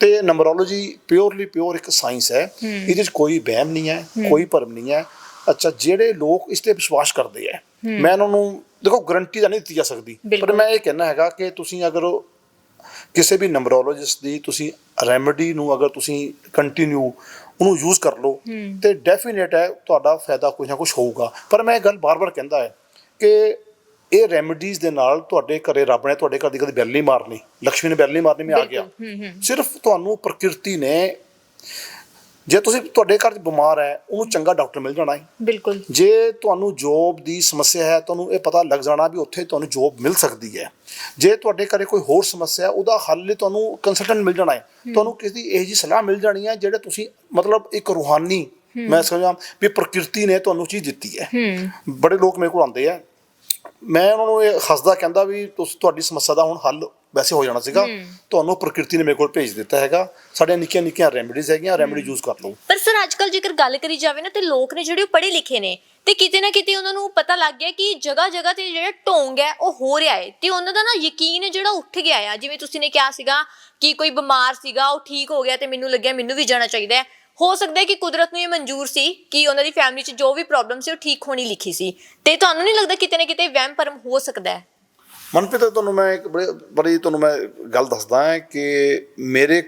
Speaker 2: ਤੇ ਨੰਬਰੋਲੋਜੀ ਪਿਓਰਲੀ ਪਿਓਰ ਇੱਕ ਸਾਇੰਸ ਹੈ। ਇਹਦੇ ਵਿੱਚ ਕੋਈ ਵਹਿਮ ਨਹੀਂ ਹੈ ਕੋਈ ਭਰਮ ਨਹੀਂ ਹੈ। ਅੱਛਾ ਜਿਹੜੇ ਲੋਕ ਇਸ ਤੇ ਵਿਸ਼ਵਾਸ ਕਰਦੇ ਆ ਮੈਂ ਉਹਨਾਂ ਨੂੰ ਦੇਖੋ ਗਰੰਟੀ ਤਾਂ ਨਹੀਂ ਦਿੱਤੀ ਜਾ ਸਕਦੀ। ਪਰ। ਮੈਂ ਇਹ ਕਹਿਣਾ ਹੈਗਾ ਕਿ ਤੁਸੀਂ ਅਗਰ ਕਿਸੇ ਵੀ ਨੰਬਰੋਲੋਜਿਸਟ ਦੀ ਤੁਸੀਂ ਰੈਮੇਡੀ ਨੂੰ ਅਗਰ ਤੁਸੀਂ ਕੰਟੀਨਿਊ ਉਹਨੂੰ ਯੂਜ਼ ਕਰ ਲਓ ਤੇ ਡੈਫੀਨੇਟ ਹੈ ਤੁਹਾਡਾ ਫਾਇਦਾ ਕੁਝ ਨਾ ਕੁਝ ਹੋਊਗਾ। ਪਰ ਮੈਂ ਇਹ ਗੱਲ ਬਾਰ-ਬਾਰ ਕਹਿੰਦਾ ਹੈ ਕਿ ਇਹ ਰੈਮੇਡੀਜ਼ ਦੇ ਨਾਲ ਤੁਹਾਡੇ ਘਰੇ ਰੱਬ ਨੇ ਤੁਹਾਡੇ ਘਰ ਦੀ ਕਦੇ ਬੈਲ ਨਹੀਂ ਮਾਰਨੀ ਲక్ష్ਮੀ ਨੇ ਬੈਲ ਨਹੀਂ ਮਾਰਨੀ ਮੈਂ ਆ ਗਿਆ। ਸਿਰਫ ਤੁਹਾਨੂੰ ਪ੍ਰਕਿਰਤੀ ਨੇ ਜੇ ਤੁਸੀਂ ਤੁਹਾਡੇ ਘਰ 'ਚ ਬਿਮਾਰ ਹੈ ਉਹਨੂੰ ਚੰਗਾ ਡਾਕਟਰ ਮਿਲ ਜਾਣਾ ਹੈ।
Speaker 1: ਬਿਲਕੁਲ।
Speaker 2: ਜੇ ਤੁਹਾਨੂੰ ਜੋਬ ਦੀ ਸਮੱਸਿਆ ਹੈ ਤੁਹਾਨੂੰ ਇਹ ਪਤਾ ਲੱਗ ਜਾਣਾ ਵੀ ਉੱਥੇ ਤੁਹਾਨੂੰ ਜੋਬ ਮਿਲ ਸਕਦੀ ਹੈ। ਜੇ ਤੁਹਾਡੇ ਘਰੇ ਕੋਈ ਹੋਰ ਸਮੱਸਿਆ ਹੈ ਉਹਦਾ ਹੱਲ ਲਈ ਤੁਹਾਨੂੰ ਕੰਸਲਟੈਂਟ ਮਿਲ ਜਾਣਾ ਹੈ। ਤੁਹਾਨੂੰ ਕਿਸੇ ਦੀ ਇਹ ਜੀ ਸਲਾਹ ਮਿਲ ਜਾਣੀ ਹੈ ਜਿਹੜੇ ਤੁਸੀਂ ਮਤਲਬ ਇੱਕ ਰੂਹਾਨੀ ਮੈਂ ਸਮਝਾਂ ਵੀ ਪ੍ਰਕਿਰਤੀ ਨੇ ਤੁਹਾਨੂੰ ਚੀਜ਼ ਦਿੱਤੀ ਹੈ।
Speaker 1: ਹੂੰ।
Speaker 2: ਬੜੇ ਲੋਕ ਮੇਰੇ ਕੋਲ ਆਉਂਦੇ ਆ। ਮੈਂ ਉਹਨਾਂ ਨੂੰ ਇਹ ਹੱਸਦਾ ਕਹਿੰਦਾ ਵੀ ਤੁਸੀਂ ਤੁਹਾਡੀ ਸਮੱਸਿਆ ਦਾ ਹੁਣ ਹੱਲ ਵੈਸੇ ਹੋ ਜਾਣਾ ਸੀਗਾ। ਤੁਹਾਨੂੰ ਪ੍ਰਕਿਰਤੀ ਨੇ ਮੇਰੇ ਕੋਲ ਭੇਜ ਦਿੱਤਾ ਹੈਗਾ। ਸਾਡੇ ਨਿੱਕੀਆਂ ਨਿੱਕੀਆਂ ਰੈਮਡੀਜ਼ ਹੈਗੀਆਂ ਰੈਮਡੀ ਯੂਜ਼ ਕਰ ਲਓ।
Speaker 1: ਪਰ ਸਰ ਅੱਜਕੱਲ ਜੇਕਰ ਗੱਲ ਕਰੀ ਜਾਵੇ ਨਾ, ਤੇ ਲੋਕ ਨੇ ਜਿਹੜੇ ਉਹ ਪੜ੍ਹੇ ਲਿਖੇ ਨੇ, ਤੇ ਕਿਤੇ ਨਾ ਕਿਤੇ ਉਹਨਾਂ ਨੂੰ ਪਤਾ ਲੱਗ ਗਿਆ ਕਿ ਜਗ੍ਹਾ ਜਗ੍ਹਾ ਤੇ ਜਿਹੜਾ ਢੋਂਗ ਹੈ, ਉਹ ਹੋ ਰਿਹਾ ਹੈ ਤੇ ਉਹਨਾਂ ਦਾ ਨਾ ਯਕੀਨ ਜਿਹੜਾ ਉੱਠ ਗਿਆ ਆ। ਜਿਵੇਂ ਤੁਸੀਂ ਨੇ ਕਿਹਾ ਸੀਗਾ ਕਿ ਕੋਈ ਬਿਮਾਰ ਸੀਗਾ, ਉਹ ਠੀਕ ਹੋ ਗਿਆ ਤੇ ਮੈਨੂੰ ਲੱਗਿਆ ਮੈਨੂੰ ਵੀ ਜਾਣਾ ਚਾਹੀਦਾ ਹੈ। ਹੋ ਸਕਦਾ ਹੈ ਕਿ ਕੁਦਰਤ ਨੂੰ ਇਹ ਮਨਜ਼ੂਰ ਸੀ ਕਿ ਉਹਨਾਂ ਦੀ ਫੈਮਿਲੀ 'ਚ ਜੋ ਵੀ ਪ੍ਰੋਬਲਮ ਸੀ, ਉਹ ਠੀਕ ਹੋਣੀ ਲਿਖੀ ਸੀ। ਤੇ ਤੁਹਾਨੂੰ ਨਹੀਂ ਲੱਗਦਾ ਕਿਤੇ ਨਾ ਕਿਤੇ ਵਹਿਮ ਭਰਮ ਹੋ ਸਕਦਾ ਹੈ?
Speaker 2: ਮਨਪ੍ਰੀਤ, ਤੁਹਾਨੂੰ ਮੈਂ ਇੱਕ ਬੜੀ ਬੜੀ ਤੁਹਾਨੂੰ ਮੈਂ ਗੱਲ ਦੱਸਦਾ ਹਾਂ ਕਿ ਮੇਰੇ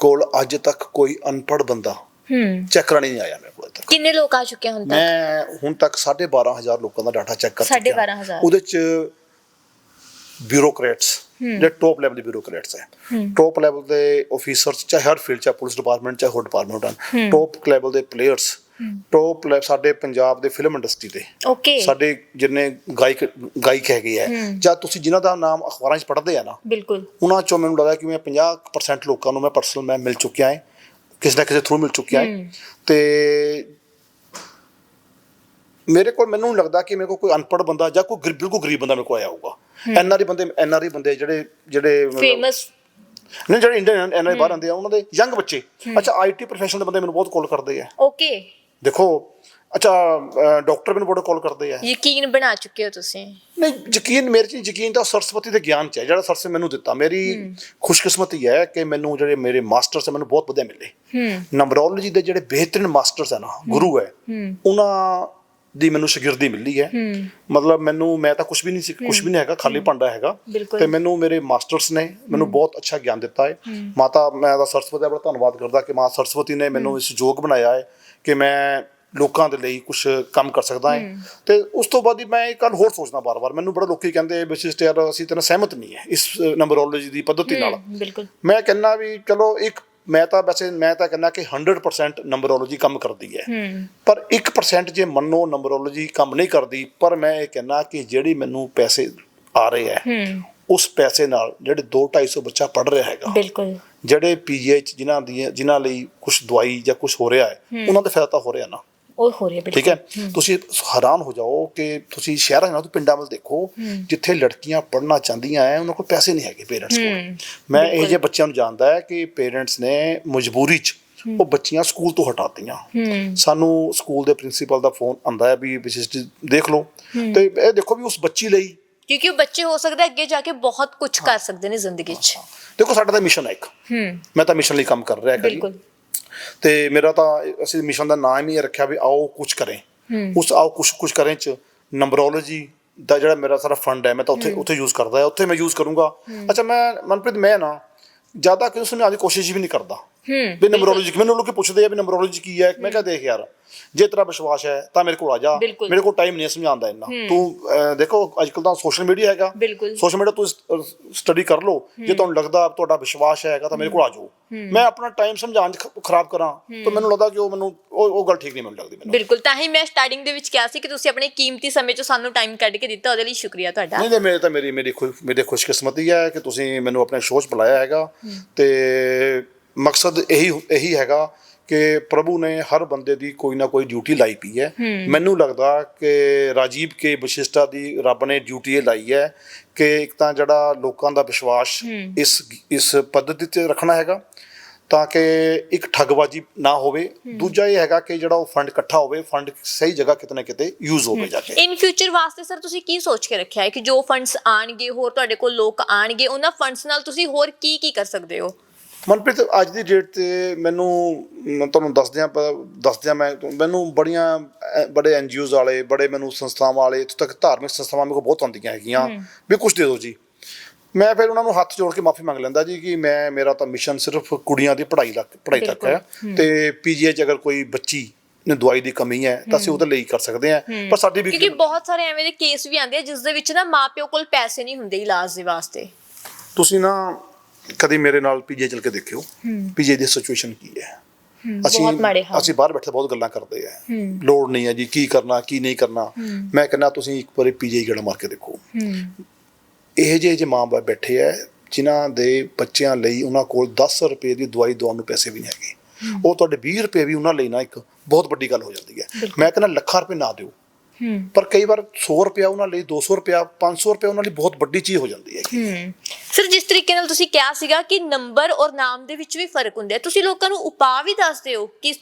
Speaker 2: ਕੋਲ ਅੱਜ ਤੱਕ ਕੋਈ ਅਨਪੜ੍ਹ ਬੰਦਾ
Speaker 1: ਹੂੰ।
Speaker 2: ਚੈੱਕ ਕਰਾਉਣ ਨਹੀਂ ਆਇਆ ਮੇਰੇ ਕੋਲ ਤੱਕ
Speaker 1: ਕਿੰਨੇ ਲੋਕ ਆ ਚੁੱਕੇ ਹੁਣ ਤੱਕ?
Speaker 2: ਮੈਂ ਹੁਣ ਤੱਕ 12500 ਲੋਕਾਂ ਦਾ ਡਾਟਾ ਚੈੱਕ ਕਰ ਚੁੱਕਿਆ।
Speaker 1: 12,500
Speaker 2: ਉਹਦੇ ਚ ਬਿਊਰੋਕਰੇਟਸ ਜਿਹੜੇ ਟੌਪ ਲੈਵਲ ਦੇ ਬਿਊਰੋਕਰੇਟਸ ਹੈ। ਟੌਪ ਲੈਵਲ ਦੇ ਆਫੀਸਰਸ ਚਾਹੇ ਹਰ ਫੀਲਡ ਚਾਹੇ ਪੁਲਿਸ ਡਿਪਾਰਟਮੈਂਟ ਚਾਹੇ ਹੋਰ ਡਿਪਾਰਟਮੈਂਟ ਹਨ ਟੌਪ ਲੈਵਲ ਦੇ ਪਲੇਅਰਸ ਟੌਪ ਸਾਡੇ ਪੰਜਾਬ ਦੇ ਫਿਲਮ ਇੰਡਸਟਰੀ ਦੇ।
Speaker 1: ਓਕੇ
Speaker 2: ਸਾਡੇ ਜਿੰਨੇ ਗਾਇਕ ਗਾਇਕ ਹੈਗੇ ਆ। ਜਾਂ ਤੁਸੀਂ ਜਿਨ੍ਹਾਂ ਦਾ ਨਾਮ ਅਖਬਾਰਾਂ 'ਚ ਪੜ੍ਹਦੇ ਆ ਨਾ
Speaker 1: ਬਿਲਕੁਲ।
Speaker 2: ਉਹਨਾਂ ਚੋਂ ਮੈਨੂੰ ਲੱਗਦਾ ਕਿ ਮੈਂ 50% ਲੋਕਾਂ ਨੂੰ ਮੈਂ ਪਰਸਨਲ ਮੈਂ ਮਿਲ ਚੁੱਕਿਆ ਹਾਂ। ਕਿਸੇ ਨਾ ਕਿਸੇ ਥਰੂ ਮਿਲ ਚੁੱਕਿਆ ਹਾਂ। ਤੇ ਮੇਰੇ ਕੋਲ ਮੈਨੂੰ ਨਹੀਂ ਲੱਗਦਾ ਕਿ ਮੇਰੇ ਕੋਲ ਕੋਈ ਅਨਪੜ੍ਹ ਬੰਦਾ ਜਾਂ ਕੋਈ ਗਰੀਬ ਬਿਲਕੁਲ ਗਰੀਬ ਬੰਦਾ ਮੇਰੇ ਕੋਲ ਆਇਆ ਹੋਊਗਾ। ਐਨਆਰਆਈ ਬੰਦੇ ਐਨਆਰਆਈ ਬੰਦੇ ਜਿਹੜੇ ਜਿਹੜੇ
Speaker 1: ਫੇਮਸ
Speaker 2: ਨਹੀਂ ਜਿਹੜੇ ਇੰਡੀਅਨ ਐਨਆਰਆਈ ਬਾਹਰ ਆਉਂਦੇ ਆ ਉਹਨਾਂ ਦੇ ਯੰਗ ਬੱਚੇ। ਅੱਛਾ ਆਈਟੀ ਪ੍ਰੋਫੈਸ਼ਨਲ ਦੇ ਬੰਦੇ ਮੈਨੂੰ ਬਹੁਤ ਕਾਲ ਕਰਦੇ ਆ।
Speaker 1: ਓਕੇ
Speaker 2: ਦੇਖੋ ਅੱਛਾ ਡਾਕਟਰ ਮੈਨੂੰ ਬਹੁਤ ਕਾਲ ਕਰਦੇ ਆ।
Speaker 1: ਯਕੀਨ ਬਣਾ ਚੁੱਕੇ ਹੋ ਤੁਸੀਂ?
Speaker 2: ਨਹੀਂ ਯਕੀਨ ਮੇਰੇ ਚ ਯਕੀਨ ਤਾਂ ਸਰਸਵਤੀ ਦੇ ਗਿਆਨ ਚ ਹੈ ਜਿਹੜਾ ਸਰਸੇ ਮੈਨੂੰ ਦਿੱਤਾ। ਮੇਰੀ ਖੁਸ਼ਕਿਸਮਤੀ ਹੈ ਕਿ ਮੈਨੂੰ ਜਿਹੜੇ ਮੇਰੇ ਮਾਸਟਰਸ ਹੈ ਮੈਨੂੰ ਬਹੁਤ ਵਧੀਆ ਮਿਲੇ।
Speaker 1: ਹੂੰ।
Speaker 2: ਨੰਬਰੋਲੋਜੀ ਦੇ ਜਿਹੜੇ ਬਿਹਤਰੀਨ ਮਾਸਟਰਸ ਹੈ ਨਾ ਗੁਰੂ ਹੈ ਉਹਨਾਂ ਦੀ ਮੈਨੂੰ ਸ਼ਾਗਿਰਦੀ ਮਿਲੀ ਹੈ। ਮਤਲਬ ਮੈਨੂੰ ਮੈਂ ਤਾਂ ਕੁਝ ਵੀ ਨਹੀਂ ਸੀ ਕੁਝ ਵੀ ਨਹੀਂ ਹੈਗਾ ਖਾਲੀ ਭਾਂਡਾ ਹੈਗਾ। ਤੇ ਮੈਨੂੰ ਮੇਰੇ ਮਾਸਟਰਸ ਨੇ ਮੈਨੂੰ ਬਹੁਤ ਅੱਛਾ ਗਿਆਨ ਦਿੱਤਾ ਹੈ। ਮਾਤਾ ਮੈਂ ਦਾ ਸਰਸਵਤੀ ਦਾ ਬੜਾ ਧੰਨਵਾਦ ਕਰਦਾ ਕਿ ਮਾਂ ਸਰਸਵਤੀ ਨੇ ਮੈਨੂੰ ਇਸ ਯੋਗ ਬਣਾਇਆ ਹੈ ਕਿ ਮੈਂ ਲੋਕਾਂ ਦੇ ਲਈ ਕੁਝ ਕੰਮ ਕਰ ਸਕਦਾ ਹਾਂ। ਤੇ ਉਸ ਤੋਂ ਬਾਅਦ ਹੀ ਮੈਂ ਇੱਕ ਗੱਲ ਹੋਰ ਸੋਚਦਾ ਬਾਰ-ਬਾਰ ਮੈਨੂੰ ਬੜਾ ਲੋਕੀ ਕਹਿੰਦੇ ਵਿਸ਼ਿਸ਼ਟ ਯਾਰ ਅਸੀਂ ਤੇਰੇ ਸਹਿਮਤ ਨਹੀਂ ਹੈ ਇਸ ਨੰਬਰੋਲੋਜੀ ਦੀ ਪੱਧਤੀ ਨਾਲ। ਮੈਂ ਕਹਿੰਦਾ ਵੀ ਚਲੋ ਇੱਕ ਮੈਂ ਤਾਂ ਵੈਸੇ ਮੈਂ ਤਾਂ ਕਹਿੰਦਾ ਕਿ 100% ਨੰਬਰੋਲੋਜੀ ਕੰਮ ਕਰਦੀ ਹੈ। ਪਰ 1% ਜੇ ਮੰਨੋ ਨੰਬਰੋਲੋਜੀ ਕੰਮ ਨਹੀਂ ਕਰਦੀ ਪਰ ਮੈਂ ਇਹ ਕਹਿੰਦਾ ਕਿ ਜਿਹੜੀ ਮੈਨੂੰ ਪੈਸੇ ਆ ਰਹੇ ਹੈ ਉਸ ਪੈਸੇ ਨਾਲ ਜਿਹੜੇ 2 250 ਬੱਚਾ ਪੜ ਰਿਹਾ ਹੈਗਾ
Speaker 1: ਬਿਲਕੁਲ।
Speaker 2: ਜਿਹੜੇ ਪੀਜੀਆਈ ਚ ਜਿਨ੍ਹਾਂ ਦੀ ਜਿਨ੍ਹਾਂ ਲਈ ਕੁਝ ਦਵਾਈ ਜਾਂ ਕੁਝ ਹੋ ਰਿਹਾ ਹੈ। ਉਹਨਾਂ ਦਾ ਫਾਇਦਾ ਤਾਂ ਹੋ ਰਿਹਾ ਨਾ।
Speaker 1: ਉਹ ਹੋ ਰਿਹਾ ਬਿਲਕੁਲ
Speaker 2: ਠੀਕ ਹੈ? ਤੁਸੀਂ ਹੈਰਾਨ ਹੋ ਜਾਓ ਕਿ ਤੁਸੀਂ ਸ਼ਹਿਰਾਂ ਨਾਲ ਪਿੰਡਾਂ ਵੱਲ ਦੇਖੋ ਜਿੱਥੇ ਲੜਕੀਆਂ ਪੜ੍ਹਨਾ ਚਾਹੁੰਦੀਆਂ ਐ ਉਹਨਾਂ ਕੋਲ ਪੈਸੇ ਨਹੀਂ ਹੈਗੇ ਪੇਰੈਂਟਸ ਕੋਲ। ਮੈਂ ਇਹ ਜਿਹੇ ਬੱਚਿਆਂ ਨੂੰ ਜਾਣਦਾ ਹੈ ਕਿ ਪੇਰੈਂਟਸ ਨੇ ਮਜਬੂਰੀ 'ਚ ਉਹ ਬੱਚੀਆਂ ਸਕੂਲ ਤੋਂ ਹਟਾਤੀਆਂ।
Speaker 1: ਹੂੰ।
Speaker 2: ਸਾਨੂੰ ਸਕੂਲ ਦੇ ਪ੍ਰਿੰਸੀਪਲ ਦਾ ਫੋਨ ਆਂਦਾ ਹੈ ਵੀ ਵਿਸ਼ਿਸ਼ਟ ਦੇਖ ਲਓ। ਤੇ ਇਹ ਦੇਖੋ ਵੀ ਉਸ ਬੱਚੀ ਲਈ
Speaker 1: ਕਿਉਂਕਿ ਉਹ ਬੱਚੇ ਹੋ ਸਕਦਾ ਅੱਗੇ ਜਾ ਕੇ ਬਹੁਤ ਕੁਝ ਕਰ ਸਕਦੇ ਨੇ ਜ਼ਿੰਦਗੀ 'ਚ।
Speaker 2: ਦੇਖੋ ਸਾਡਾ ਤਾਂ ਮਿਸ਼ਨ ਹੈ ਇੱਕ।
Speaker 1: ਹੂੰ।
Speaker 2: ਮੈਂ ਤਾਂ ਮਿਸ਼ਨ ਲਈ ਕੰਮ ਕਰ ਰਿਹਾ ਜੀ।
Speaker 1: ਬਿਲਕੁਲ।
Speaker 2: ਤੇ ਮੇਰਾ ਤਾਂ ਅਸੀਂ ਮਿਸ਼ਨ ਦਾ ਨਾਮ ਹੀ ਰੱਖਿਆ ਵੀ ਆਓ ਕੁਝ ਕਰੇ। ਉਸ ਆਓ ਕੁਝ ਕੁਝ ਕਰੇ ਚ ਨੰਬਰੋਲੋਜੀ ਦਾ ਜਿਹੜਾ ਮੇਰਾ ਸਾਰਾ ਫੰਡ ਹੈ ਮੈਂ ਤਾਂ ਉੱਥੇ ਉੱਥੇ ਯੂਜ਼ ਕਰਦਾ ਹੈ ਉੱਥੇ ਮੈਂ ਯੂਜ਼ ਕਰੂੰਗਾ। ਅੱਛਾ ਮੈਂ ਮਨਪ੍ਰੀਤ ਮੈਂ ਨਾ ਜ਼ਿਆਦਾ ਕਿਸੇ ਸਮਝਾਉਣ ਦੀ ਕੋਸ਼ਿਸ਼ ਵੀ ਨਹੀਂ ਕਰਦਾ। ਵੀ ਨੰਬਰੋਲੋਜੀ ਮੈਨੂੰ ਲੋਕੀ ਪੁੱਛਦੇ ਆ ਵੀ ਨੰਬਰੋਲੋਜੀ ਕੀ ਹੈ। ਮੈਂ ਕਿਹਾ ਦੇਖ ਯਾਰ ਜੇ ਤੇਰਾ ਵਿਸ਼ਵਾਸ ਹੈ ਤਾਂ ਮੇਰੇ ਕੋਲ ਆ ਜਾ। ਮੇਰੇ ਕੋਲ ਟਾਈਮ ਨਹੀਂ ਹੈ ਸਮਝਾਉਣ ਦਾ ਇੰਨਾ। ਤੂੰ ਦੇਖੋ ਅੱਜ ਕੱਲ ਤਾਂ ਸੋਸ਼ਲ ਮੀਡੀਆ ਹੈਗਾ। ਸੋਸ਼ਲ ਮੀਡੀਆ ਤੂੰ ਸਟੱਡੀ ਕਰ ਲਓ। ਜੇ ਤੁਹਾਨੂੰ ਲੱਗਦਾ ਤੁਹਾਡਾ ਵਿਸ਼ਵਾਸ ਹੈਗਾ ਤਾਂ ਮੇਰੇ ਕੋਲ ਆ ਜਾਓ। ਮੈਂ ਆਪਣਾ ਟਾਈਮ ਸਮਝਾਉਣ 'ਚ ਖਰਾਬ ਕਰਾਂ ਤਾਂ ਮੈਨੂੰ ਲੱਗਦਾ ਕਿ ਉਹ ਮੈਨੂੰ ਉਹ ਗੱਲ ਠੀਕ ਨਹੀਂ ਮੈਨੂੰ ਲੱਗਦੀ ਮੈਨੂੰ।
Speaker 1: ਬਿਲਕੁਲ। ਤਾਂ ਹੀ ਮੈਂ ਸਟਾਰਟਿੰਗ ਦੇ ਵਿੱਚ ਕਿਹਾ ਸੀ ਕਿ ਤੁਸੀਂ ਆਪਣੇ ਕੀਮਤੀ ਸਮੇਂ 'ਚੋਂ ਸਾਨੂੰ ਟਾਈਮ ਕੱਢ ਕੇ ਦਿੱਤਾ ਉਹਦੇ ਲਈ ਸ਼ੁਕਰੀਆ ਤੁਹਾਡਾ।
Speaker 2: ਨਹੀਂ ਨਹੀਂ ਮੇਰੇ ਤਾਂ ਮੇਰੀ ਮੇਰੀ ਖੁਸ਼ਕਿਸਮਤੀ ਹੈ ਕਿ ਤੁਸੀਂ ਮੈਨੂੰ ਆਪਣੇ ਸ਼ੋਅ 'ਚ ਬੁਲਾਇਆ ਹੈਗਾ ਤੇ ਮਕਸਦ ਇਹੀ ਇਹੀ ਹੈਗਾ ਕਿ ਪ੍ਰਭੂ ਨੇ ਹਰ ਬੰਦੇ ਦੀ ਕੋਈ ਨਾ ਕੋਈ ਡਿਊਟੀ ਲਾਈ ਪਈ ਹੈ। ਮੈਨੂੰ ਲੱਗਦਾ ਕਿ ਰਾਜੀਵ ਕੇ ਵਿਸ਼ਿਸ਼ਟਾ ਦੀ ਰੱਬ ਨੇ ਡਿਊਟੀ ਇਹ ਲਾਈ ਹੈ ਕਿ ਇੱਕ ਤਾਂ ਜਿਹੜਾ ਲੋਕਾਂ ਦਾ ਵਿਸ਼ਵਾਸ ਇਸ ਇਸ ਪੱਧਤੀ ਤੇ ਰੱਖਣਾ ਹੈਗਾ ਤਾਂ ਕਿ ਇੱਕ ਠੱਗਬਾਜੀ ਨਾ ਹੋਵੇ। ਦੂਜਾ ਇਹ ਹੈਗਾ ਕਿ ਜਿਹੜਾ ਉਹ ਫੰਡ ਇਕੱਠਾ ਹੋਵੇ ਫੰਡ ਸਹੀ ਜਗ੍ਹਾ ਕਿਤੇ ਨਾ ਕਿਤੇ ਯੂਜ਼ ਹੋਵੇ ਜਾ ਕੇ।
Speaker 1: ਇਨ ਫਿਊਚਰ ਵਾਸਤੇ ਸਰ ਤੁਸੀਂ ਕੀ ਸੋਚ ਕੇ ਰੱਖਿਆ ਹੈ ਕਿ ਜੋ ਫੰਡਸ ਆਣਗੇ ਹੋਰ ਤੁਹਾਡੇ ਕੋਲ ਲੋਕ ਆਣਗੇ ਉਹਨਾਂ ਫੰਡਸ ਨਾਲ ਤੁਸੀਂ ਹੋਰ ਕੀ ਕੀ ਕਰ ਸਕਦੇ ਹੋ?
Speaker 2: ਮਨਪ੍ਰੀਤ ਅੱਜ ਦੀ ਡੇਟ ਤੇ ਮੈਨੂੰ ਮੈਂ ਤੁਹਾਨੂੰ ਦੱਸਦਿਆਂ ਦੱਸਦਿਆਂ ਮੈਂ ਮੈਨੂੰ ਬੜੀਆਂ ਬੜੇ ਐਨਜੀਓਜ਼ ਵਾਲੇ ਬੜੇ ਮੈਨੂੰ ਸੰਸਥਾਵਾਂ ਵਾਲੇ ਇੱਥੋਂ ਤੱਕ ਧਾਰਮਿਕ ਸੰਸਥਾਵਾਂ ਮੇਰੇ ਕੋਲ ਬਹੁਤ ਆਉਂਦੀਆਂ ਹੈਗੀਆਂ। ਵੀ ਕੁਝ ਦੇ ਦਿਓ ਜੀ। ਮੈਂ ਫਿਰ ਉਹਨਾਂ ਨੂੰ ਹੱਥ ਜੋੜ ਕੇ ਮਾਫੀ ਮੰਗ ਲੈਂਦਾ ਜੀ ਕਿ ਮੈਂ ਮੇਰਾ ਤਾਂ ਮਿਸ਼ਨ ਸਿਰਫ ਕੁੜੀਆਂ ਦੀ ਪੜ੍ਹਾਈ ਤੱਕ ਪੜ੍ਹਾਈ ਤੱਕ ਹੈ। ਤੇ ਪੀਜੀਆਈ ਚ ਅਗਰ ਕੋਈ ਬੱਚੀ ਨੂੰ ਦਵਾਈ ਦੀ ਕਮੀ ਹੈ ਤਾਂ ਅਸੀਂ ਉਹਦੇ ਲਈ ਕਰ ਸਕਦੇ ਹਾਂ। ਪਰ ਸਾਡੀ ਵੀ
Speaker 1: ਕਿਉਂਕਿ ਬਹੁਤ ਸਾਰੇ ਐਵੇਂ ਦੇ ਕੇਸ ਵੀ ਆਉਂਦੇ ਆ ਜਿਸ ਦੇ ਵਿੱਚ ਨਾ ਮਾਪਿਓ ਕੋਲ ਪੈਸੇ ਨਹੀਂ ਹੁੰਦੇ ਇਲਾਜ ਦੇ ਵਾਸਤੇ।
Speaker 2: ਤੁਸੀਂ ਨਾ ਕਦੀ ਮੇਰੇ ਨਾਲ ਪੀਜੀਆਈ ਚਲ ਕੇ ਦੇਖਿਓ। ਪੀਜੀਆਈ ਦੀ ਸਿਚੁਏਸ਼ਨ ਕੀ ਹੈ?
Speaker 1: ਹਾਲ।
Speaker 2: ਅਸੀਂ ਬਾਹਰ ਬੈਠੇ ਬਹੁਤ ਗੱਲਾਂ ਕਰਦੇ ਆ। ਲੋੜ ਨਹੀਂ ਹੈ ਜੀ ਕੀ ਕਰਨਾ ਕੀ ਨਹੀਂ ਕਰਨਾ। ਮੈਂ ਕਹਿੰਦਾ ਤੁਸੀਂ ਇੱਕ ਵਾਰੀ ਪੀਜੀ ਗੇੜਾ ਮਾਰ ਕੇ ਦੇਖੋ। ਇਹ ਜਿਹੇ ਜੇ ਮਾਂ-ਬਾਪ ਬੈਠੇ ਆ ਜਿਨ੍ਹਾਂ ਦੇ ਬੱਚਿਆਂ ਲਈ ਉਹਨਾਂ ਕੋਲ 10 ਰੁਪਏ ਦੀ ਦਵਾਈ ਦਵਾਉਣ ਨੂੰ ਪੈਸੇ ਵੀ ਨਹੀਂ ਹੈਗੇ। ਉਹ ਤੁਹਾਡੇ 20 ਰੁਪਏ ਵੀ ਉਹਨਾਂ ਲਈ ਨਾ ਇੱਕ ਬਹੁਤ ਵੱਡੀ ਗੱਲ ਹੋ ਜਾਂਦੀ ਹੈ। ਮੈਂ ਕਹਿੰਦਾ ਲੱਖਾਂ ਰੁਪਏ ਨਾ ਦਿਓ। ਪਰ ਕਈ ਵਾਰ 100 ਰੁਪਿਆ ਉਹਨਾਂ ਲਈ 200 ਰੁਪਿਆ 500 ਰੁਪਿਆ ਉਹਨਾਂ ਲਈ ਬਹੁਤ ਵੱਡੀ ਚੀਜ਼ ਹੋ ਜਾਂਦੀ ਹੈ
Speaker 1: ਸਰ ਜਿਸ ਤਰੀਕੇ ਨਾਲ ਤੁਸੀਂ ਕਿਹਾ ਸੀਗਾ ਕਿ ਨੰਬਰ ਔਰ ਨਾਮ ਦੇ ਵਿੱਚ ਵੀ ਫ਼ਰਕ ਹੁੰਦਾ ਹੈ ਤੁਸੀਂ ਲੋਕਾਂ ਨੂੰ ਉਪਾਅ ਵੀ ਦੱਸਦੇ ਹੋ ਕਿ